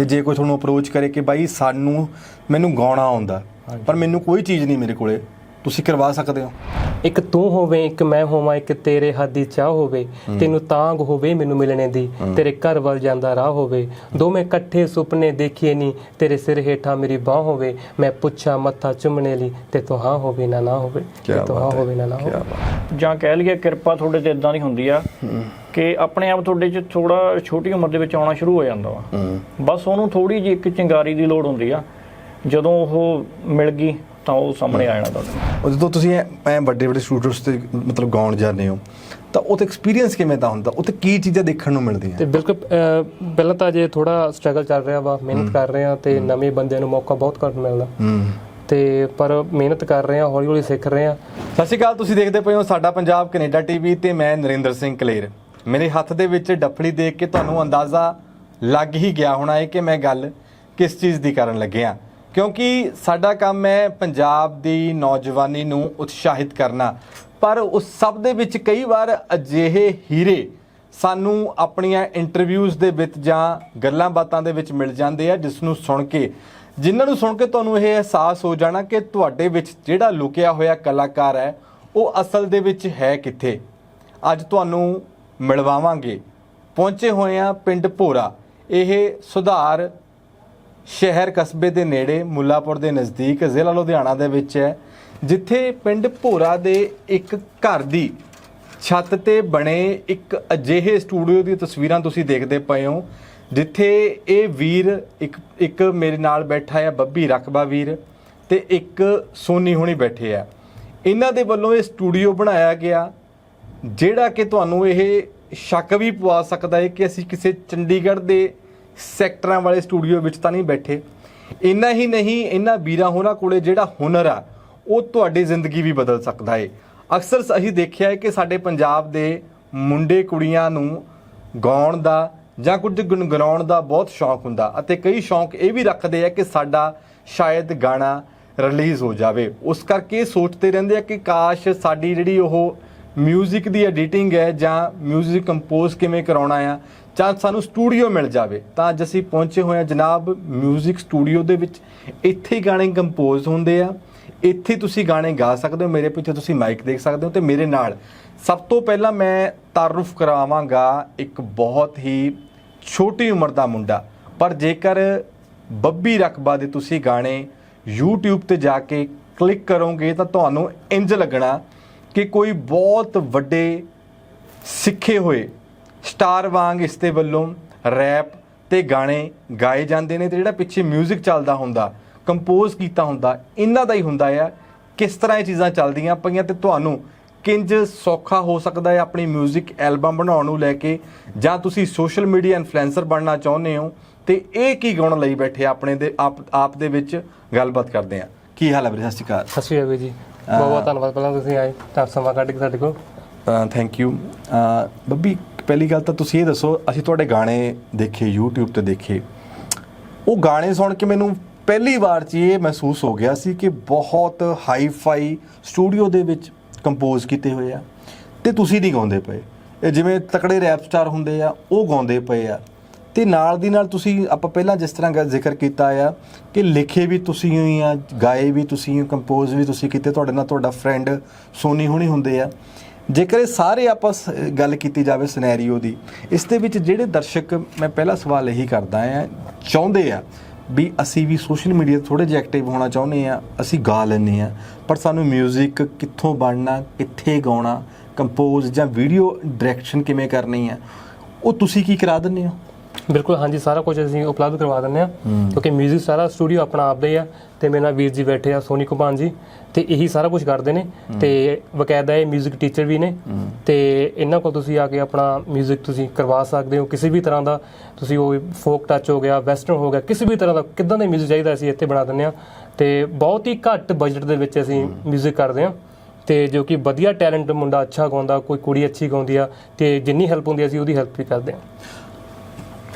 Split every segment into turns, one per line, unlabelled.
ਤੇ ਜੇ ਕੋਈ ਤੁਹਾਨੂੰ ਅਪਰੋਚ ਕਰੇ ਕਿ ਬਾਈ ਸਾਨੂੰ, ਮੈਨੂੰ ਗਾਉਣਾ ਆਉਂਦਾ, ਪਰ ਮੈਨੂੰ ਕੋਈ ਚੀਜ਼ ਨਹੀਂ ਮੇਰੇ ਕੋਲੇ, ਤੁਸੀਂ ਕਰਵਾ ਸਕਦੇ ਹੋ।
ਇੱਕ ਤੂੰ ਹੋਵੇ ਇੱਕ ਮੈਂ ਹੋਵਾਂ ਇੱਕ ਤੇਰੇ ਹੱਥ ਦੀ ਚਾਹ ਹੋਵੇ ਤੈਨੂੰ ਤਾਂਗ ਹੋਵੇ ਮੈਨੂੰ ਮਿਲਣੇ ਦੀ ਤੇਰੇ ਘਰ ਵੱਲ ਜਾਂਦਾ ਰਾਹ ਹੋਵੇ। ਦੋਵੇਂ ਇਕੱਠੇ ਸੁਪਨੇ ਦੇਖੀਏ ਨਹੀਂ ਤੇਰੇ ਸਿਰ ਹੇਠਾਂ ਮੇਰੀ ਬਾਹ ਹੋਵੇ। ਮੈਂ ਪੁੱਛਾਂ ਮੱਥਾ ਚੁੰਮਣੇ ਲਈ ਤੇ ਤੂੰ ਹਾਂ ਹੋਵੇ ਨਾ ਨਾ ਹੋਵੇ ਤੇ ਤੂੰ ਹਾਂ ਹੋਵੇ ਨਾ ਨਾ ਹੋਵੇ।
ਜਾਂ ਕਹਿ ਲਈਏ ਕਿਰਪਾ ਤੁਹਾਡੇ ਤੇ ਇਦਾਂ ਦੀ ਹੁੰਦੀ ਆ ਕਿ ਆਪਣੇ ਆਪ ਤੁਹਾਡੇ 'ਚ ਥੋੜਾ ਛੋਟੀ ਉਮਰ ਦੇ ਵਿੱਚ ਆਉਣਾ ਸ਼ੁਰੂ ਹੋ ਜਾਂਦਾ ਵਾ। ਬਸ ਉਹਨੂੰ ਥੋੜੀ ਜਿਹੀ ਇੱਕ ਚਿੰਗਾਰੀ ਦੀ ਲੋੜ ਹੁੰਦੀ ਆ। ਜਦੋਂ ਉਹ ਮਿਲ ਗਈ ਤਾਂ ਉਹ ਸਾਹਮਣੇ ਆ ਜਾਣਾ ਤੁਹਾਡੇ।
ਉਹ ਜਦੋਂ ਤੁਸੀਂ ਐ ਵੱਡੇ ਵੱਡੇ ਸਟੂਡੀਓਸ ਤੇ ਮਤਲਬ ਗਾਉਣ ਜਾਂਦੇ ਹੋ ਤਾਂ ਉਹ ਤੇ ਐਕਸਪੀਰੀਅੰਸ ਕਿਵੇਂ ਦਾ ਹੁੰਦਾ? ਉੱਥੇ ਕੀ ਚੀਜ਼ਾਂ ਦੇਖਣ ਨੂੰ ਮਿਲਦੀਆਂ?
ਤੇ ਬਿਲਕੁਲ ਅਹ, ਪਹਿਲਾਂ ਤਾਂ ਜੇ ਥੋੜਾ ਸਟਰਗਲ ਚੱਲ ਰਿਹਾ ਵਾ ਮਿਹਨਤ ਕਰ ਰਹੇ ਆ ਤੇ ਨਵੇਂ ਬੰਦਿਆਂ ਨੂੰ ਮੌਕਾ ਬਹੁਤ ਘੱਟ ਮਿਲਦਾ।
ਹੂੰ।
ਤੇ ਪਰ ਮਿਹਨਤ ਕਰ ਰਹੇ ਆ ਹੌਲੀ ਹੌਲੀ ਸਿੱਖ ਰਹੇ ਆ
ਸਤਿ ਸ਼੍ਰੀ ਅਕਾਲ ਤੁਸੀਂ ਦੇਖਦੇ ਪਏ ਹੋ ਸਾਡਾ ਪੰਜਾਬ ਕੈਨੇਡਾ ਟੀਵੀ ਤੇ ਮੈਂ ਨਰਿੰਦਰ ਸਿੰਘ ਕਲੇਰ। ਮੇਰੇ ਹੱਥ ਦੇ ਵਿੱਚ ਡੱਫੜੀ ਦੇਖ ਕੇ ਤੁਹਾਨੂੰ ਅੰਦਾਜ਼ਾ ਲੱਗ ਹੀ ਗਿਆ ਹੋਣਾ ਹੈ ਕਿ ਮੈਂ ਗੱਲ ਕਿਸ ਚੀਜ਼ ਦੀ ਕਰਨ ਲੱਗਿਆ ਕਿਉਂਕਿ ਸਾਡਾ ਕੰਮ ਹੈ ਪੰਜਾਬ ਦੀ ਨੌਜਵਾਨੀ ਨੂੰ ਉਤਸ਼ਾਹਿਤ ਕਰਨਾ। ਪਰ ਉਸ ਸਭ ਦੇ ਵਿੱਚ ਕਈ ਵਾਰ ਅਜਿਹੇ ਹੀਰੇ ਸਾਨੂੰ ਆਪਣੀਆਂ ਇੰਟਰਵਿਊਜ਼ ਦੇ ਵਿੱਚ ਜਾਂ ਗੱਲਾਂ ਬਾਤਾਂ ਦੇ ਵਿੱਚ ਮਿਲ ਜਾਂਦੇ ਆ, ਜਿਸ ਨੂੰ ਸੁਣ ਕੇ। ਜਿਨ੍ਹਾਂ ਨੂੰ ਸੁਣ ਕੇ ਤੁਹਾਨੂੰ ਇਹ ਅਹਿਸਾਸ ਹੋ ਜਾਣਾ ਕਿ ਤੁਹਾਡੇ ਵਿੱਚ ਜਿਹੜਾ ਲੁਕਿਆ ਹੋਇਆ ਕਲਾਕਾਰ ਹੈ, ਉਹ ਅਸਲ ਦੇ ਵਿੱਚ ਹੈ ਕਿੱਥੇ? ਅੱਜ ਤੁਹਾਨੂੰ ਮਿਲਵਾਵਾਂਗੇ। ਪਹੁੰਚੇ ਹੋਏ ਆ ਪਿੰਡ ਭੋਰਾ। ਇਹ ਸੁਧਾਰ ਸ਼ਹਿਰ ਕਸਬੇ ਦੇ ਨੇੜੇ ਮੁੱਲਾਪੁਰ ਦੇ ਨਜ਼ਦੀਕ ਜ਼ਿਲ੍ਹਾ ਲੁਧਿਆਣਾ ਦੇ ਵਿੱਚ ਹੈ, ਜਿੱਥੇ ਪਿੰਡ ਭੋਰਾ ਦੇ ਇੱਕ ਘਰ ਦੀ ਛੱਤ ਤੇ ਬਣੇ ਇੱਕ ਅਜਿਹੇ ਸਟੂਡੀਓ ਦੀ ਤਸਵੀਰਾਂ ਤੁਸੀਂ ਦੇਖਦੇ ਪਏ ਹੋ, ਜਿੱਥੇ ਇਹ ਵੀਰ ਇੱਕ ਇੱਕ ਮੇਰੇ ਨਾਲ ਬੈਠਾ ਹੈ, ਬੱਬੀ ਰਕਬਾ ਵੀਰ ਤੇ ਇੱਕ ਸੋਨੀ ਹੁਣੀ ਬੈਠੇ ਆ। ਇਹਨਾਂ ਦੇ ਵੱਲੋਂ ਇਹ ਸਟੂਡੀਓ ਬਣਾਇਆ ਗਿਆ, ਜਿਹੜਾ ਕਿ ਤੁਹਾਨੂੰ ਇਹ ਸ਼ੱਕ ਵੀ ਪਵਾ ਸਕਦਾ ਹੈ ਕਿ ਅਸੀਂ ਕਿਸੇ ਚੰਡੀਗੜ੍ਹ ਦੇ ਸੈਕਟਰਾਂ ਵਾਲੇ ਸਟੂਡੀਓ ਵਿੱਚ ਤਾਂ ਨਹੀਂ ਬੈਠੇ। ਇੰਨਾ ਹੀ ਨਹੀਂ ਇਹਨਾਂ ਵੀਰਾਂ ਹੋਰਾਂ ਕੋਲੇ ਜਿਹੜਾ ਹੁਨਰ ਆ, ਉਹ ਤੁਹਾਡੀ ਜ਼ਿੰਦਗੀ ਵੀ ਬਦਲ ਸਕਦਾ ਏ। ਅਕਸਰ ਅਸੀਂ ਦੇਖਿਆ ਹੈ ਕਿ ਸਾਡੇ ਪੰਜਾਬ ਦੇ ਮੁੰਡੇ ਕੁੜੀਆਂ ਨੂੰ ਗਾਉਣ ਦਾ ਜਾਂ ਕੁਝ ਗੁੰਗਣਾਉਣ ਦਾ ਬਹੁਤ ਸ਼ੌਂਕ ਹੁੰਦਾ। ਅਤੇ ਕਈ ਸ਼ੌਂਕ ਇਹ ਵੀ ਰੱਖਦੇ ਆ ਕਿ ਸਾਡਾ ਸ਼ਾਇਦ ਗਾਣਾ ਰਿਲੀਜ਼ ਹੋ ਜਾਵੇ। ਉਸ ਕਰਕੇ ਸੋਚਦੇ ਰਹਿੰਦੇ ਆ ਕਿ ਕਾਸ਼ ਸਾਡੀ ਜਿਹੜੀ ਉਹ ਮਿਊਜ਼ਿਕ ਦੀ ਐਡੀਟਿੰਗ ਹੈ ਜਾਂ ਮਿਊਜ਼ਿਕ ਕੰਪੋਜ਼ ਕਿਵੇਂ ਕਰਾਉਣਾ ਆ ਜਾਂ ਸਾਨੂੰ ਸਟੂਡੀਓ ਮਿਲ ਜਾਵੇ, ਤਾਂ ਅੱਜ ਅਸੀਂ ਪਹੁੰਚੇ ਹੋਏ ਆ ਜਨਾਬ ਮਿਊਜ਼ਿਕ ਸਟੂਡੀਓ ਦੇ ਵਿੱਚ। ਇੱਥੇ ਗਾਣੇ ਕੰਪੋਜ਼ ਹੁੰਦੇ ਆ। ਇੱਥੇ ਤੁਸੀਂ ਗਾਣੇ ਗਾ ਸਕਦੇ ਹੋ। ਮੇਰੇ ਪਿੱਛੇ ਤੁਸੀਂ ਮਾਈਕ ਦੇਖ ਸਕਦੇ ਹੋ ਤੇ ਮੇਰੇ ਨਾਲ। ਸਭ ਤੋਂ ਪਹਿਲਾਂ ਮੈਂ ਤਾਰਫ ਕਰਾਵਾਂਗਾ ਇੱਕ ਬਹੁਤ ਹੀ ਛੋਟੀ ਉਮਰ ਦਾ ਮੁੰਡਾ। ਪਰ ਜੇਕਰ ਬੱਬੀ ਰਕਬਾ ਦੇ ਤੁਸੀਂ ਗਾਣੇ YouTube ਤੇ ਜਾ ਕੇ ਕਲਿੱਕ ਕਰੋਗੇ, ਤਾਂ ਤੁਹਾਨੂੰ ਇੰਜ ਲੱਗਣਾ ਕਿ ਕੋਈ ਬਹੁਤ ਵੱਡੇ ਸਿੱਖੇ ਹੋਏ ਸਟਾਰ ਵਾਂਗ ਇਸ ਦੇ ਵੱਲੋਂ ਰੈਪ ਤੇ ਗਾਣੇ ਗਾਏ ਜਾਂਦੇ ਨੇ ਤੇ ਜਿਹੜਾ ਪਿੱਛੇ 뮤직 ਚੱਲਦਾ ਹੁੰਦਾ ਕੰਪੋਜ਼ ਕੀਤਾ ਹੁੰਦਾ ਇਹਨਾਂ ਦਾ ਹੀ ਹੁੰਦਾ ਆ ਕਿਸ ਤਰ੍ਹਾਂ ਇਹ ਚੀਜ਼ਾਂ ਚੱਲਦੀਆਂ ਪਈਆਂ ਤੇ ਤੁਹਾਨੂੰ ਕਿੰਜ ਸੌਖਾ ਹੋ ਸਕਦਾ ਹੈ ਆਪਣੀ 뮤직 ਐਲਬਮ ਬਣਾਉਣ ਨੂੰ ਲੈ ਕੇ ਜਾਂ ਤੁਸੀਂ ਸੋਸ਼ਲ ਮੀਡੀਆ ਇਨਫਲੂਐਂਸਰ ਬਣਨਾ ਚਾਹੁੰਦੇ ਹੋ ਤੇ ਇਹ ਕੀ ਗਾਉਣ ਲਈ ਬੈਠੇ ਆ ਆਪਣੇ ਦੇ ਆਪ ਆਪ ਦੇ ਵਿੱਚ ਗੱਲਬਾਤ ਕਰਦੇ ਆ ਕੀ ਹਾਲ ਹੈ ਵੀਰੇ ਸਤਿ ਸ਼੍ਰੀ ਅਕਾਲ
ਸਤਿ ਸ਼੍ਰੀ ਅਕਾਲ ਜੀ ਬਹੁਤ ਬਹੁਤ ਧੰਨਵਾਦ ਪਹਿਲਾਂ ਤੁਸੀਂ ਆਏ ਤਾਂ ਸਮਾਂ ਕੱਢ ਕੇ ਸਾਡੇ ਕੋਲ
ਥੈਂਕ ਯੂ ਬੱਬੀ ਪਹਿਲੀ ਗੱਲ ਤਾਂ ਤੁਸੀਂ ਇਹ ਦੱਸੋ, ਅਸੀਂ ਤੁਹਾਡੇ ਗਾਣੇ ਦੇਖੇ, YouTube ਤੇ ਦੇਖੇ। ਉਹ ਗਾਣੇ ਸੁਣ ਕੇ ਮੈਨੂੰ ਪਹਿਲੀ ਵਾਰ 'ਚ ਇਹ ਮਹਿਸੂਸ ਹੋ ਗਿਆ ਸੀ ਕਿ ਬਹੁਤ ਹਾਈ-ਫਾਈ ਸਟੂਡੀਓ ਦੇ ਵਿੱਚ ਕੰਪੋਜ਼ ਕੀਤੇ ਹੋਏ ਆ। ਤੇ ਤੁਸੀਂ ਨਹੀਂ ਗਾਉਂਦੇ ਪਏ। ਇਹ ਜਿਵੇਂ ਤਕੜੇ ਰੈਪ ਸਟਾਰ ਹੁੰਦੇ ਆ, ਉਹ ਗਾਉਂਦੇ ਪਏ ਆ। ਤੇ ਨਾਲ ਦੀ ਨਾਲ ਤੁਸੀਂ, ਆਪਾਂ ਪਹਿਲਾਂ ਜਿਸ ਤਰ੍ਹਾਂ ਜ਼ਿਕਰ ਕੀਤਾ ਆ ਕਿ ਲਿਖੇ ਵੀ ਤੁਸੀਂ ਹੀ ਆ, ਗਾਏ ਵੀ ਤੁਸੀਂ ਕੰਪੋਜ਼ ਵੀ ਤੁਸੀਂ ਕੀਤੇ, ਤੁਹਾਡੇ ਨਾਲ ਤੁਹਾਡਾ ਫਰੈਂਡ ਸੋਨੀ ਹੁਣੀ ਹੁੰਦੇ ਆ। ਜੇਕਰ ਇਹ ਸਾਰੇ ਆਪਾਂ ਸ- ਗੱਲ ਕੀਤੀ ਜਾਵੇ ਸਿਨੈਰੀਓ ਦੀ, ਇਸ ਦੇ ਵਿੱਚ ਜਿਹੜੇ ਦਰਸ਼ਕ ਮੈਂ ਪਹਿਲਾ ਸਵਾਲ ਇਹੀ ਕਰਦਾ ਆ ਚਾਹੁੰਦੇ ਆ ਵੀ ਅਸੀਂ ਵੀ ਸੋਸ਼ਲ ਮੀਡੀਆ ਤੇ ਥੋੜੇ ਜਿਹਾ ਐਕਟਿਵ ਹੋਣਾ ਚਾਹੁੰਦੇ ਆ ਅਸੀਂ ਗਾ ਲੈਂਦੇ ਆ ਪਰ ਸਾਨੂੰ 뮤직 ਕਿੱਥੋਂ ਬਣਨਾ, ਕਿੱਥੇ ਗਾਉਣਾ ਕੰਪੋਜ਼ ਜਾਂ ਵੀਡੀਓ ਡਾਇਰੈਕਸ਼ਨ ਕਿਵੇਂ ਕਰਨੀ ਆ, ਉਹ ਤੁਸੀਂ ਕੀ ਕਰਾ ਦਿੰਦੇ ਹੋ?
ਬਿਲਕੁਲ ਹਾਂਜੀ ਸਾਰਾ ਕੁਝ ਅਸੀਂ ਉਪਲਬਧ ਕਰਵਾ ਦਿੰਦੇ ਆ ਕਿਉਂਕਿ 뮤직 ਸਾਰਾ ਸਟੂਡੀਓ ਆਪਣਾ ਆਪਦਾ ਹੀ ਆ ਤੇ ਮੇਰੇ ਨਾਲ ਵੀਰ ਜੀ ਬੈਠੇ ਆ ਸੋਨੀ ਕੁਮਾਨ ਜੀ ਤੇ ਇਹੀ ਸਾਰਾ ਕੁਝ ਕਰਦੇ ਨੇ ਤੇ ਬਕਾਇਦਾ ਇਹ 뮤직 ਟੀਚਰ ਵੀ ਨੇ ਤੇ ਇਹਨਾਂ ਕੋਲ ਤੁਸੀਂ ਆ ਕੇ ਆਪਣਾ 뮤직 ਤੁਸੀਂ ਕਰਵਾ ਸਕਦੇ ਹੋ ਕਿਸੇ ਵੀ ਤਰ੍ਹਾਂ ਦਾ ਤੁਸੀਂ ਉਹ ਫੋਕ ਟੱਚ ਹੋ ਗਿਆ ਵੈਸਟਰਨ ਹੋ ਗਿਆ ਕਿਸੇ ਵੀ ਤਰ੍ਹਾਂ ਦਾ ਕਿਦਾਂ ਦਾ 뮤직 ਚਾਹੀਦਾ ਅਸੀਂ ਇੱਥੇ ਬਣਾ ਦਿੰਦੇ ਆ ਤੇ ਬਹੁਤ ਹੀ ਘੱਟ ਬਜਟ ਦੇ ਵਿੱਚ ਅਸੀਂ 뮤직 ਕਰਦੇ ਆ ਤੇ ਜੋ ਕਿ ਵਧੀਆ ਟੈਲੈਂਟ ਮੁੰਡਾ ਅੱਛਾ ਗਾਉਂਦਾ ਕੋਈ ਕੁੜੀ ਅੱਛੀ ਗਾਉਂਦੀ ਆ ਤੇ ਜਿੰਨੀ ਹੈਲਪ ਹੁੰਦੀ ਆ ਅਸੀਂ ਉਹਦੀ ਹੈਲਪ ਵੀ ਕਰਦੇ ਆ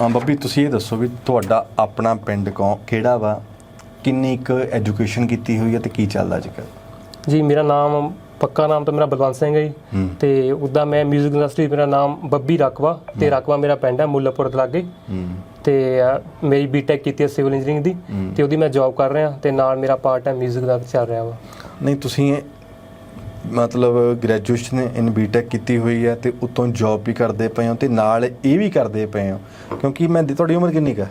ਹਾਂ ਬੱਬੀ ਤੁਸੀਂ ਇਹ ਦੱਸੋ ਵੀ ਤੁਹਾਡਾ ਆਪਣਾ ਪਿੰਡ ਕੌ ਕਿਹੜਾ ਵਾ ਕਿੰਨੀ ਕੁ ਐਜੂਕੇਸ਼ਨ ਕੀਤੀ ਹੋਈ ਹੈ ਤੇ ਕੀ ਚੱਲਦਾ ਅੱਜ ਕੱਲ੍ਹ
ਜੀ ਮੇਰਾ ਨਾਮ ਪੱਕਾ ਨਾਮ ਤਾਂ ਮੇਰਾ ਬਲਵੰਤ ਸਿੰਘ ਹੈ ਜੀ ਤੇ ਉਦਾਂ ਮੈਂ 뮤직 ਇੰਡਸਟਰੀ ਮੇਰਾ ਨਾਮ ਬੱਬੀ ਰਕਵਾ ਤੇ ਰਕਵਾ ਮੇਰਾ ਪਿੰਡ ਹੈ ਮੁੱਲਾਪੁਰ ਦੇ ਲਾਗੇ ਤੇ ਅ, ਮੇਰੀ ਬੀਟੈਕ ਕੀਤੀ ਹੈ ਸਿਵਲ ਇੰਜੀਨੀਅਰਿੰਗ ਦੀ ਤੇ ਉਹਦੀ ਮੈਂ ਜੌਬ ਕਰ ਰਿਹਾ ਤੇ ਨਾਲ ਮੇਰਾ ਪਾਰਟ ਟਾਈਮ 뮤직 ਦਾ ਚੱਲ ਰਿਹਾ ਵਾ
ਨਹੀਂ ਤੁਸੀਂ ਇਹ ਮਤਲਬ ਗ੍ਰੈਜੂਏਸ਼ਨ ਇਨ ਬੀਟੈਕ ਕੀਤੀ ਹੋਈ ਹੈ ਤੇ ਉਤੋਂ ਜੌਬ ਵੀ ਕਰਦੇ ਪਏ ਹੋ ਤੇ ਨਾਲ ਇਹ ਵੀ ਕਰਦੇ ਪਏ ਹੋ। ਕਿਉਂਕਿ ਮੈਂ ਤੁਹਾਡੀ ਉਮਰ ਕਿੰਨੀ ਕੁ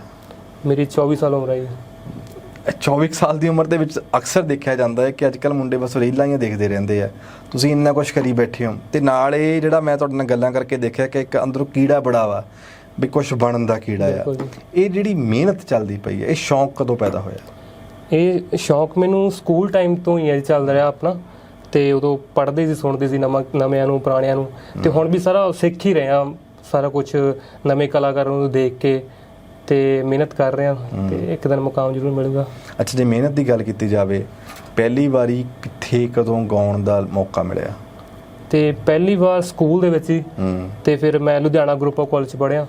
ਮੇਰੀ 24 ਸਾਲ ਉਮਰ ਹੈ ਜੀ।
ਇਹ 24 ਸਾਲ ਦੀ ਉਮਰ ਦੇ ਵਿੱਚ ਅਕਸਰ ਦੇਖਿਆ ਜਾਂਦਾ ਹੈ ਕਿ ਅੱਜ ਕੱਲ ਮੁੰਡੇ ਬਸ ਰੀਲਾਂ ਹੀ ਦੇਖਦੇ ਰਹਿੰਦੇ ਆ। ਤੁਸੀਂ ਇੰਨਾ ਕੁਝ ਕਰੀ ਬੈਠੇ ਹੋ। ਤੇ ਨਾਲ ਇਹ ਜਿਹੜਾ ਮੈਂ ਤੁਹਾਡੇ ਨਾਲ ਗੱਲਾਂ ਕਰਕੇ ਦੇਖਿਆ ਕਿ ਇੱਕ ਅੰਦਰੋਂ ਕੀੜਾ ਬੜਾ ਵਾ ਵੀ ਕੁਝ ਬਣਨ ਦਾ ਕੀੜਾ ਆ। ਇਹ ਜਿਹੜੀ ਮਿਹਨਤ ਚੱਲਦੀ ਪਈ ਹੈ ਇਹ ਸ਼ੌਂਕ ਕਦੋਂ ਪੈਦਾ ਹੋਇਆ?
ਇਹ ਸ਼ੌਂਕ ਮੈਨੂੰ ਸਕੂਲ ਟਾਈਮ ਤੋਂ ਹੀ ਚੱਲਦਾ ਰਿਹਾ ਆਪਣਾ। ਤੇ ਉਦੋਂ ਪੜ੍ਹਦੇ ਸੀ ਸੁਣਦੇ ਸੀ ਨਵਾਂ ਨਵਿਆਂ ਨੂੰ ਪੁਰਾਣਿਆਂ ਨੂੰ। ਤੇ ਹੁਣ ਵੀ ਸਾਰਾ ਸਿੱਖ ਹੀ ਰਹੇ ਸਾਰਾ ਕੁਝ ਨਵੇਂ ਕਲਾਕਾਰਾਂ ਨੂੰ ਦੇਖ ਕੇ ਤੇ ਮਿਹਨਤ ਕਰ ਰਹੇ ਹਾਂ ਤੇ ਇੱਕ ਦਿਨ ਮੁਕਾਮ ਜ਼ਰੂਰ ਮਿਲੂਗਾ।
ਅੱਛਾ ਜੇ ਮਿਹਨਤ ਦੀ ਗੱਲ ਕੀਤੀ ਜਾਵੇ ਪਹਿਲੀ ਵਾਰੀ ਕਿੱਥੇ ਕਦੋਂ ਗਾਉਣ ਦਾ ਮੌਕਾ ਮਿਲਿਆ?
ਤੇ ਪਹਿਲੀ ਵਾਰ ਸਕੂਲ ਦੇ ਵਿੱਚ ਹੀ। ਤੇ ਫਿਰ ਮੈਂ ਲੁਧਿਆਣਾ ਗਰੁੱਪ ਆਫ ਕਾਲਜ ਪੜ੍ਹਿਆ।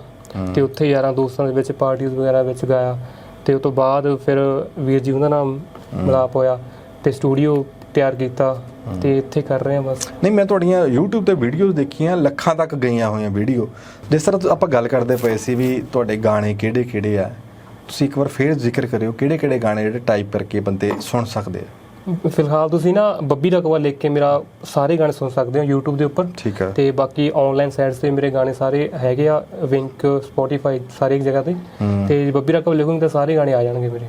ਤੇ ਉੱਥੇ ਯਾਰਾਂ ਦੋਸਤਾਂ ਦੇ ਵਿੱਚ ਪਾਰਟੀਆਂ ਵਗੈਰਾ ਵਿੱਚ ਗਾਇਆ। ਤੇ ਉਸ ਤੋਂ ਬਾਅਦ ਫਿਰ ਵੀਰ ਜੀ ਉਹਨਾਂ ਨਾਲ ਮਿਲਾਪ ਹੋਇਆ ਤੇ ਸਟੂਡੀਓ ਤਿਆਰ ਕੀਤਾ। ਤੇ ਇੱਥੇ ਕਰ ਰਹੇ ਹਾਂ ਬਸ।
ਨਹੀਂ ਮੈਂ ਤੁਹਾਡੀਆਂ YouTube ਤੇ ਵੀਡੀਓਜ਼ ਦੇਖੀਆਂ ਲੱਖਾਂ ਤੱਕ ਗਈਆਂ ਹੋਈਆਂ ਵੀਡੀਓ ਜਿਸ ਤਰ੍ਹਾਂ ਆਪਾਂ ਗੱਲ ਕਰਦੇ ਪਏ ਸੀ ਵੀ ਤੁਹਾਡੇ ਗਾਣੇ ਕਿਹੜੇ ਕਿਹੜੇ ਆ। ਤੁਸੀਂ ਇੱਕ ਵਾਰ ਫੇਰ ਜ਼ਿਕਰ ਕਰਿਓ ਕਿਹੜੇ ਕਿਹੜੇ ਗਾਣੇ ਜਿਹੜੇ ਟਾਈਪ ਕਰਕੇ ਬੰਦੇ ਸੁਣ ਸਕਦੇ ਆ?
ਫਿਲਹਾਲ ਤੁਸੀਂ ਨਾ ਬੱਬੀ ਰਕਵਾ ਲਿਖ ਕੇ ਮੇਰਾ ਸਾਰੇ ਗਾਣੇ ਸੁਣ ਸਕਦੇ ਹੋ YouTube ਦੇ ਉੱਪਰ।
ਠੀਕ ਆ।
ਤੇ ਬਾਕੀ ਆਨਲਾਈਨ ਸਾਈਟਸ ਤੇ ਮੇਰੇ ਗਾਣੇ ਸਾਰੇ ਹੈਗੇ ਆ ਵਿੰਕ Spotify ਸਾਰੇ ਇੱਕ ਜਗ੍ਹਾ ਤੇ।
ਹੂੰ।
ਤੇ ਬੱਬੀ ਰਕਵਾ ਲਿਖੂੰਗਾ ਤਾਂ ਸਾਰੇ ਗਾਣੇ ਆ ਜਾਣਗੇ ਮੇਰੇ।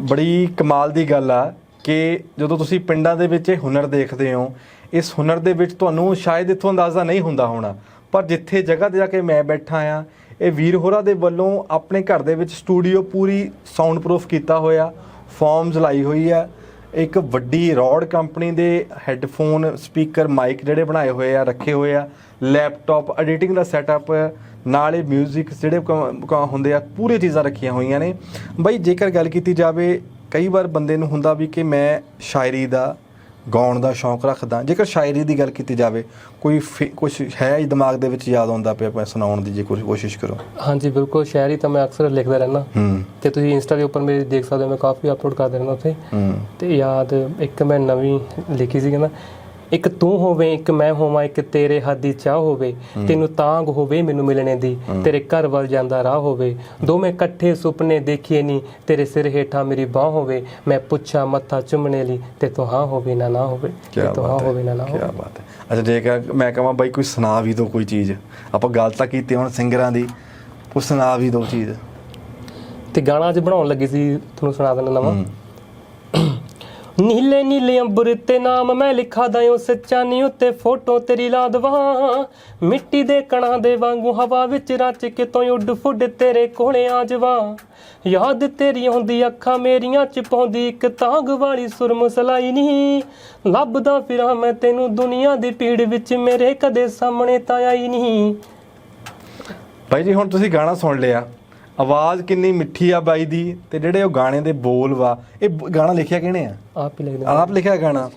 ਬੜੀ ਕਮਾਲ ਦੀ ਗੱਲ ਆ। ਕਿ ਜਦੋਂ ਤੁਸੀਂ ਪਿੰਡਾਂ ਦੇ ਵਿੱਚ ਇਹ ਹੁਨਰ ਦੇਖਦੇ ਹੋ, ਇਸ ਹੁਨਰ ਦੇ ਵਿੱਚ ਤੁਹਾਨੂੰ ਸ਼ਾਇਦ ਇਥੋਂ ਅੰਦਾਜ਼ਾ ਨਹੀਂ ਹੁੰਦਾ ਹੋਣਾ। ਪਰ ਜਿੱਥੇ ਜਗ੍ਹਾ ਤੇ ਜਾ ਕੇ ਮੈਂ ਬੈਠਾ ਆ, ਇਹ ਵੀਰ ਹੋਰਾਂ ਦੇ ਵੱਲੋਂ ਆਪਣੇ ਘਰ ਦੇ ਵਿੱਚ ਸਟੂਡੀਓ ਪੂਰੀ ਸਾਊਂਡ ਪ੍ਰੂਫ ਕੀਤਾ ਹੋਇਆ ਫਾਰਮਸ ਲਾਈ ਹੋਈ ਆ। ਇੱਕ ਵੱਡੀ ਰੌਡ ਕੰਪਨੀ ਦੇ ਹੈੱਡਫੋਨ ਸਪੀਕਰ ਮਾਈਕ ਜਿਹੜੇ ਬਣਾਏ ਹੋਏ ਆ, ਰੱਖੇ ਹੋਏ ਆ। ਲੈਪਟਾਪ ਐਡੀਟਿੰਗ ਦਾ ਸੈਟਅਪ ਨਾਲੇ ਇਹ 뮤직 ਜਿਹੜੇ ਕ- ਹੁੰਦੇ ਆ ਪੂਰੀ ਚੀਜ਼ਾਂ ਰੱਖੀਆਂ ਹੋਈਆਂ ਨੇ। ਬਈ ਜੇਕਰ ਗੱਲ ਕੀਤੀ ਜਾਵੇ ਕਈ ਵਾਰ ਬੰਦੇ ਨੂੰ ਹੁੰਦਾ ਵੀ ਕਿ ਮੈਂ ਸ਼ਾਇਰੀ ਦਾ ਗਾਉਣ ਦਾ ਸ਼ੌਂਕ ਰੱਖਦਾ। ਜੇਕਰ ਸ਼ਾਇਰੀ ਦੀ ਗੱਲ ਕੀਤੀ ਜਾਵੇ ਕੋਈ ਕੁਝ ਹੈ ਹੀ ਦਿਮਾਗ ਦੇ ਵਿੱਚ ਯਾਦ ਆਉਂਦਾ ਪਿਆ ਮੈਂ ਸੁਣਾਉਣ ਦੀ ਜੇ ਕੋਈ ਕੋਸ਼ਿਸ਼ ਕਰੋ।
ਹਾਂਜੀ ਬਿਲਕੁਲ। ਸ਼ਾਇਰੀ ਤਾਂ ਮੈਂ ਅਕਸਰ ਲਿਖਦਾ ਰਹਿੰਦਾ।
ਹੂੰ।
ਤੇ ਤੁਸੀਂ ਇੰਸਟਾ ਦੇ ਉੱਪਰ ਮੇਰੇ ਦੇਖ ਸਕਦੇ ਹੋ ਮੈਂ ਕਾਫੀ ਅਪਲੋਡ ਕਰਦਾ ਰਹਿੰਦਾ ਉੱਥੇ। ਤੇ ਯਾਦ ਇੱਕ ਮੈਂ ਨਵੀਂ ਲਿਖੀ ਸੀ ਕਹਿੰਦਾ ਇੱਕ ਤੂੰ ਹੋਵੇ ਇੱਕ ਮੈਂ ਹੋਵਾਂ ਇੱਕ ਤੇਰੇ ਹੱਥ ਦੀ ਚਾਹ ਹੋਵੇ ਤੈਨੂੰ ਤਾਂਗ ਹੋਵੇ ਮੈਨੂੰ ਮਿਲਣੇ ਦੀ ਤੇਰੇ ਘਰ ਵੱਲ ਜਾਂਦਾ ਰਾਹ ਹੋਵੇ। ਦੋਵੇਂ ਇਕੱਠੇ ਸੁਪਨੇ ਦੇਖੀਏ ਨਹੀਂ ਤੇਰੇ ਸਿਰ ਹੇਠਾਂ ਮੇਰੀ ਬਾਹ ਹੋਵੇ। ਮੈਂ ਪੁੱਛਾਂ ਮੱਥਾ ਚੁੰਮਣੇ ਲਈ ਤੇ ਤੂੰ ਹਾਂ ਹੋਵੇ ਨਾ ਨਾ ਹੋਵੇ
ਕੀ
ਤੇ ਤੂੰ ਹਾਂ ਹੋਵੇ ਨਾ ਨਾ
ਕੀ
ਹੋਵੇ।
ਬਾਤ ਹੈ। ਅੱਛਾ ਜੇਕਰ ਮੈਂ ਕਹਾਂ ਬਾਈ ਕੋਈ ਸੁਣਾ ਵੀ ਦੋ ਕੋਈ ਚੀਜ਼। ਆਪਾਂ ਗੱਲ ਤਾਂ ਕੀਤੀ ਹੁਣ ਸਿੰਗਰਾਂ ਦੀ ਕੋਈ ਸੁਣਾ ਵੀ ਦੋ ਚੀਜ਼।
ਤੇ ਗਾਣਾ ਅੱਜ ਬਣਾਉਣ ਲੱਗੀ ਸੀ ਤੁਹਾਨੂੰ ਸੁਣਾ ਦਿੰਦਾ ਨਵਾਂ ਨੀਲੇ ਨੀਲੇ ਅੰਬਰ ਤੇ ਨਾਮ ਮੈਂ ਲਿਖਾ ਦਇਓ ਸੱਚਾ ਨੀ ਉੱਤੇ ਫੋਟੋ ਤੇਰੀ ਲਾ ਦਵਾਂ। ਮਿੱਟੀ ਦੇ ਕਣਾਂ ਦੇ ਵਾਂਗੂ ਹਵਾ ਵਿੱਚ ਰਚ ਕੇ ਤੋਂ ਉੱਡ ਫੁੱਡ ਤੇਰੇ ਕੋਲੇ ਆ ਜਾਵਾਂ। ਯਾਦ ਤੇਰੀ ਹੁੰਦੀ ਅੱਖਾਂ ਮੇਰੀਆਂ ਚ ਪਾਉਂਦੀ, ਇੱਕ ਤਾਂਗ ਵਾਲੀ ਸੁਰਮ ਸਲਾਈ ਨਹੀਂ ਲੱਭਦਾ ਫਿਰਾਂ ਮੈਂ ਤੈਨੂੰ ਦੁਨੀਆ ਦੀ ਭੀੜ ਵਿੱਚ, ਮੇਰੇ ਕਦੇ ਸਾਹਮਣੇ ਤਾਂ ਆਈ ਨਹੀਂ
ਬਾਈ ਜੀ, ਹੁਣ ਤੁਸੀਂ ਗਾਣਾ ਸੁਣ ਲਿਆ। ਆਵਾਜ਼ ਕਿੰਨੀ ਮਿੱਠੀ ਆ ਬਾਈ ਦੀ ਤੇ ਜਿਹੜੇ ਉਹ ਗਾਣੇ ਦੇ ਬੋਲ ਵਾ ਇਹ ਬ- ਗਾਣਾ ਲਿਖਿਆ ਕਿਹਨੇ ਆ?
ਆਪ ਹੀ ਲਿਖਦੇ
ਆਪ ਲਿਖਿਆ ਗਾਣਾ?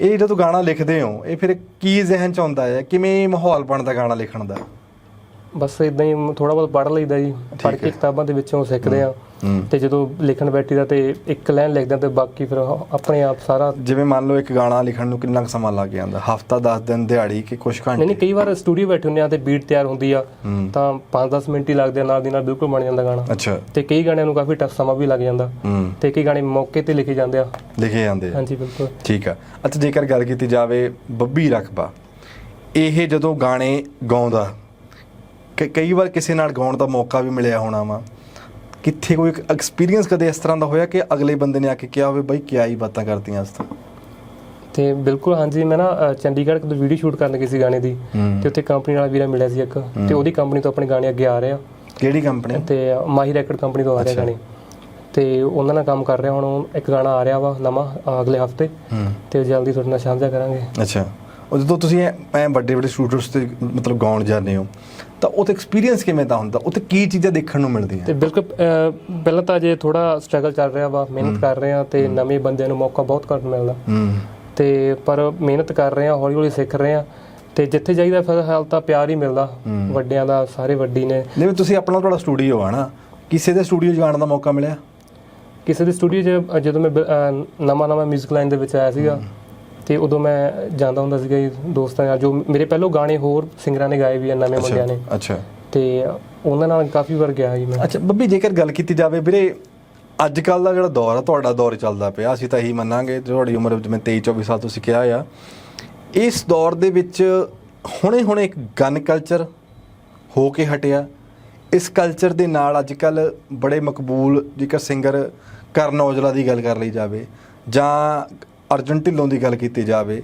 ਇਹ ਜਦੋਂ ਗਾਣਾ ਲਿਖਦੇ ਹੋ ਇਹ ਫਿਰ ਕੀ ਜ਼ਿਹਨ ਚ ਆਉਂਦਾ ਹੈ? ਕਿਵੇਂ ਮਾਹੌਲ ਬਣਦਾ ਗਾਣਾ ਲਿਖਣ ਦਾ?
ਬਸ ਇਦਾਂ ਹੀ ਥੋੜਾ ਬਹੁਤ ਪੜ੍ਹ ਲਈਦਾ ਜੀ। ਪੜ੍ਹ ਕੇ ਕਿਤਾਬਾਂ ਦੇ ਵਿੱਚੋਂ ਸਿੱਖਦੇ ਆ। ਤੇ ਜਦੋਂ ਲਿਖਣ ਬੈਠੀਦਾ ਤੇ ਇੱਕ ਲਾਈਨ ਲਿਖਦਾ ਤੇ ਬਾਕੀ ਫਿਰ ਆਪਣੇ ਆਪ ਸਾਰਾ
ਜਿਵੇਂ ਮੰਨ ਲਓ ਇੱਕ ਗਾਣਾ ਲਿਖਣ ਨੂੰ ਕਿੰਨਾ ਕੁ ਸਮਾਂ ਲੱਗ ਜਾਂਦਾ? ਹਫਤਾ 10 ਦਿਨ ਦਿਹਾੜੀ ਕਿ ਕੁਝ
ਨਹੀਂ ਨਹੀਂ
ਘੰਟੇ
ਕਈ ਵਾਰ ਸਟੂਡੀਓ ਬੈਠੇ ਹੁੰਦੇ ਆ ਤੇ ਬੀਟ ਤਿਆਰ ਹੁੰਦੀ ਆ। ਤਾਂ 5-10 ਮਿੰਟ ਹੀ ਲੱਗਦੇ ਆ ਨਾਲ ਦੀ ਨਾਲ ਬਿਲਕੁਲ ਬਣ ਜਾਂਦਾ ਗਾਣਾ।
ਅੱਛਾ।
ਤੇ ਕਈ ਗਾਣਿਆਂ ਨੂੰ ਕਾਫੀ ਟਫ ਸਮਾਂ ਵੀ ਲੱਗ ਜਾਂਦਾ। ਤੇ ਕਈ ਗਾਣੇ ਮੌਕੇ ਤੇ ਲਿਖੇ ਜਾਂਦੇ ਆ।
ਲਿਖੇ ਜਾਂਦੇ ਆ।
ਹਾਂਜੀ ਬਿਲਕੁਲ।
ਠੀਕ ਆ। ਅੱਛਾ ਜੇਕਰ ਗੱਲ ਕੀਤੀ ਜਾਵੇ ਬੱਬੀ ਰਕਬਾ ਇਹ ਜਦੋਂ ਗਾਣੇ ਗਾਉਂਦਾ ਕਈ ਵਾਰ ਕਿਸੇ ਨਾਲ ਗਾਉਣ ਦਾ ਮੌਕਾ ਵੀ ਮਿਲਿਆ ਹੋਣਾ ਵਾ। ਕਿੱਥੇ ਕੋਈ ਐਕਸਪੀਰੀਅੰਸ ਕਦੇ ਇਸ ਤਰ੍ਹਾਂ ਦਾ ਹੋਇਆ ਕਿ ਅਗਲੇ ਬੰਦੇ ਨੇ ਆ ਕੇ ਕਿਹਾ ਹੋਵੇ ਬਈ ਕਿਆ ਹੀ ਬਾਤਾਂ ਕਰਤੀਆਂ ਇਸ ਤੋਂ
ਤੇ ਬਿਲਕੁਲ ਹਾਂਜੀ ਮੈਂ ਨਾ ਅ, ਚੰਡੀਗੜ੍ਹ ਤੋਂ ਵੀਡੀਓ ਸ਼ੂਟ ਕਰਨ ਗਈ ਸੀ ਗਾਣੇ ਦੀ। ਤੇ ਉੱਥੇ ਕੰਪਨੀ ਨਾਲ ਵੀਰਾ ਮਿਲਿਆ ਸੀ ਇੱਕ ਤੇ ਉਹਦੀ ਕੰਪਨੀ ਤੋਂ ਆਪਣੇ ਗਾਣੇ ਅੱਗੇ ਆ ਰਹੇ। ਆ
ਕਿਹੜੀ ਕੰਪਨੀ
ਤੇ ਮਾਹੀ ਰੈਕਡ ਕੰਪਨੀ ਤੋਂ ਆ ਰਹੇ। ਗਾਣੇ। ਤੇ ਉਹਨਾਂ ਨਾਲ ਕੰਮ ਕਰ ਰਿਹਾ ਹੁਣ ਉਹ ਇੱਕ ਗਾਣਾ ਆ ਰਿਹਾ ਵਾ ਨਵਾਂ ਅ, ਅਗਲੇ ਹਫ਼ਤੇ।
ਹੂੰ।
ਤੇ ਜਲਦੀ ਤੁਹਾਡੇ ਨਾਲ ਸਾਂਝਾ ਕਰਾਂਗੇ।
ਅੱਛਾ। ਉਹ ਜਦੋਂ ਤੁਸੀਂ ਐ ਵੱਡੇ ਵੱਡੇ ਸਟੂਡੀਓਸ ਤੇ ਮਤਲਬ ਗਾਉਣ ਜਾਂਦੇ ਹੋ ਤਾਂ ਉੱਥੇ ਐਕਸਪੀਰੀਅੰਸ ਕਿਵੇਂ ਦਾ ਹੁੰਦਾ? ਉੱਥੇ ਕੀ ਚੀਜ਼ਾਂ ਦੇਖਣ ਨੂੰ ਮਿਲਦੀਆਂ?
ਤੇ ਬਿਲਕੁਲ ਪਹਿਲਾਂ ਤਾਂ ਜੇ ਥੋੜਾ ਸਟਰਗਲ ਚੱਲ ਰਿਹਾ ਵਾ ਮਿਹਨਤ ਕਰ ਰਹੇ ਆ ਤੇ ਨਵੇਂ ਬੰਦਿਆਂ ਨੂੰ ਮੌਕਾ ਬਹੁਤ ਘੱਟ ਮਿਲਦਾ। ਤੇ ਪਰ ਮਿਹਨਤ ਕਰ ਰਹੇ ਆ ਹੌਲੀ ਹੌਲੀ ਸਿੱਖ ਰਹੇ ਆ ਤੇ ਜਿੱਥੇ ਜਾਈਦਾ ਫਿਰ ਹਾਲ ਤਾਂ ਪਿਆਰ ਹੀ ਮਿਲਦਾ। ਵੱਡਿਆਂ ਦਾ ਸਾਰੇ ਵੱਡੀ ਨੇ।
ਜਿਵੇਂ ਤੁਸੀਂ ਆਪਣਾ ਤੁਹਾਡਾ ਸਟੂਡੀਓ ਆ ਨਾ ਕਿਸੇ ਦੇ ਸਟੂਡੀਓ ਜਾਣ ਦਾ ਮੌਕਾ ਮਿਲਿਆ?
ਕਿਸੇ ਦੇ ਸਟੂਡੀਓ 'ਚ ਜਦੋਂ ਮੈਂ ਨਵਾਂ ਨਵਾਂ 뮤직 ਲਾਈਨ ਦੇ ਵਿੱਚ ਆਇਆ ਸੀਗਾ ਤੇ ਉਦੋਂ ਮੈਂ ਜਾਂਦਾ ਹੁੰਦਾ ਸੀਗਾ ਜੀ ਦੋਸਤਾਂ ਨਾਲ ਜੋ ਮੇਰੇ ਪਹਿਲੋਂ ਗਾਣੇ ਹੋਰ ਸਿੰਗਰਾਂ ਨੇ ਗਾਏ ਵੀ ਆ ਨਵੇਂ ਮੁੰਡਿਆਂ ਨੇ।
ਅੱਛਾ।
ਤੇ ਉਹਨਾਂ ਨਾਲ ਕਾਫੀ ਵਾਰ ਗਿਆ ਜੀ ਮੈਂ।
ਅੱਛਾ ਬੱਬੀ ਜੇਕਰ ਗੱਲ ਕੀਤੀ ਜਾਵੇ ਵੀਰੇ ਅੱਜ ਕੱਲ ਦਾ ਜਿਹੜਾ ਦੌਰ ਆ ਤੁਹਾਡਾ ਦੌਰ ਚੱਲਦਾ ਪਿਆ ਅਸੀਂ ਤਾਂ ਇਹੀ ਮੰਨਾਂਗੇ ਤੁਹਾਡੀ ਉਮਰ ਜਿਵੇਂ 23 24 ਸਾਲ ਤੁਸੀਂ ਕਿਹਾ ਆ ਇਸ ਦੌਰ ਦੇ ਵਿੱਚ ਹੁਣੇ ਹੁਣੇ ਇੱਕ ਗਨ ਕਲਚਰ ਹੋ ਕੇ ਹਟਿਆ। ਇਸ ਕਲਚਰ ਦੇ ਨਾਲ ਅੱਜ ਕੱਲ ਬੜੇ ਮਕਬੂਲ ਜੇਕਰ ਸਿੰਗਰ ਕਰਨ ਔਜਲਾ ਦੀ ਗੱਲ ਕਰ ਲਈ ਜਾਵੇ ਜਾਂ ਅਰਜਨ ਢਿੱਲੋਂ ਦੀ ਗੱਲ ਕੀਤੀ ਜਾਵੇ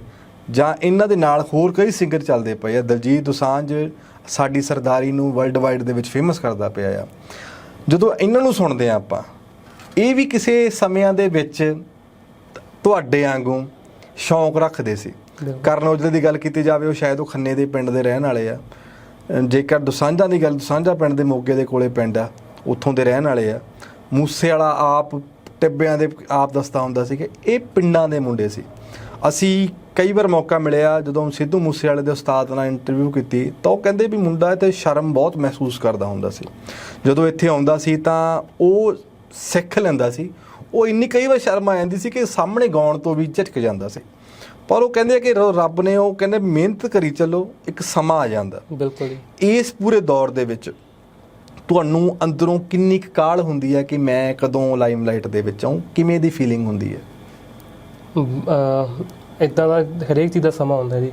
ਜਾਂ ਇਹਨਾਂ ਦੇ ਨਾਲ ਹੋਰ ਕਈ ਸਿੰਗਰ ਚੱਲਦੇ ਪਏ ਆ ਦਲਜੀਤ ਦੋਸਾਂਝ ਸਾਡੀ ਸਰਦਾਰੀ ਨੂੰ ਵਰਲਡ ਵਾਈਡ ਦੇ ਵਿੱਚ ਫੇਮਸ ਕਰਦਾ ਪਿਆ ਆ। ਜਦੋਂ ਇਹਨਾਂ ਨੂੰ ਸੁਣਦੇ ਆ ਆਪਾਂ ਇਹ ਵੀ ਕਿਸੇ ਸਮਿਆਂ ਦੇ ਵਿੱਚ ਤੁਹਾਡੇ ਵਾਂਗੂ ਸ਼ੌਂਕ ਰੱਖਦੇ ਸੀ। ਕਰਨ ਔਜਲੇ ਦੀ ਗੱਲ ਕੀਤੀ ਜਾਵੇ ਉਹ ਸ਼ਾਇਦ ਉਹ ਖੰਨੇ ਦੇ ਪਿੰਡ ਦੇ ਰਹਿਣ ਵਾਲੇ ਆ। ਜੇਕਰ ਦੁਸਾਂਝਾ ਦੀ ਗੱਲ ਦੁਸਾਂਝਾ ਪਿੰਡ ਦੇ ਮੋਗੇ ਦੇ ਕੋਲੇ ਪਿੰਡ ਆ ਉੱਥੋਂ ਦੇ ਰਹਿਣ ਵਾਲੇ ਆ। ਮੂਸੇ ਵਾਲਾ ਆਪ ਟਿੱਬਿਆਂ ਦੇ ਆਪ ਦੱਸਦਾ ਹੁੰਦਾ ਸੀ ਕਿ ਇਹ ਪਿੰਡਾਂ ਦੇ ਮੁੰਡੇ ਸੀ। ਅਸੀਂ ਕਈ ਵਾਰ ਮੌਕਾ ਮਿਲਿਆ ਜਦੋਂ ਸਿੱਧੂ ਮੂਸੇ ਵਾਲੇ ਦੇ ਉਸਤਾਦ ਨਾਲ ਇੰਟਰਵਿਊ ਕੀਤੀ ਤਾਂ ਉਹ ਕਹਿੰਦੇ ਵੀ ਮੁੰਡਾ ਤੇ ਸ਼ਰਮ ਬਹੁਤ ਮਹਿਸੂਸ ਕਰਦਾ ਹੁੰਦਾ ਸੀ। ਜਦੋਂ ਇੱਥੇ ਆਉਂਦਾ ਸੀ ਤਾਂ ਉਹ ਸਿੱਖ ਲੈਂਦਾ ਸੀ। ਉਹ ਇੰਨੀ ਕਈ ਵਾਰ ਸ਼ਰਮ ਆ ਜਾਂਦੀ ਸੀ ਕਿ ਸਾਹਮਣੇ ਗਾਉਣ ਤੋਂ ਵੀ ਝਟਕ ਜਾਂਦਾ ਸੀ। ਪਰ ਉਹ ਕਹਿੰਦੇ ਕਿ ਰੱਬ ਨੇ ਉਹ ਕਹਿੰਦੇ ਮਿਹਨਤ ਕਰੀ ਚੱਲੋ ਇੱਕ ਸਮਾਂ ਆ ਜਾਂਦਾ।
ਬਿਲਕੁਲ
ਇਸ ਪੂਰੇ ਦੌਰ ਦੇ ਵਿੱਚ ਤੁਹਾਨੂੰ ਅੰਦਰੋਂ ਕਿੰਨੀ ਕੁ ਕਾਹਲ ਹੁੰਦੀ ਹੈ ਕਿ ਮੈਂ ਕਦੋਂ ਲਾਈਮਲਾਈਟ ਦੇ ਵਿੱਚ ਆਉਂ? ਕਿਵੇਂ ਦੀ ਫੀਲਿੰਗ ਹੁੰਦੀ ਹੈ?
ਇਦਾਂ ਦਾ ਹਰੇਕ ਚੀਜ਼ ਦਾ ਸਮਾਂ ਹੁੰਦਾ ਜੀ।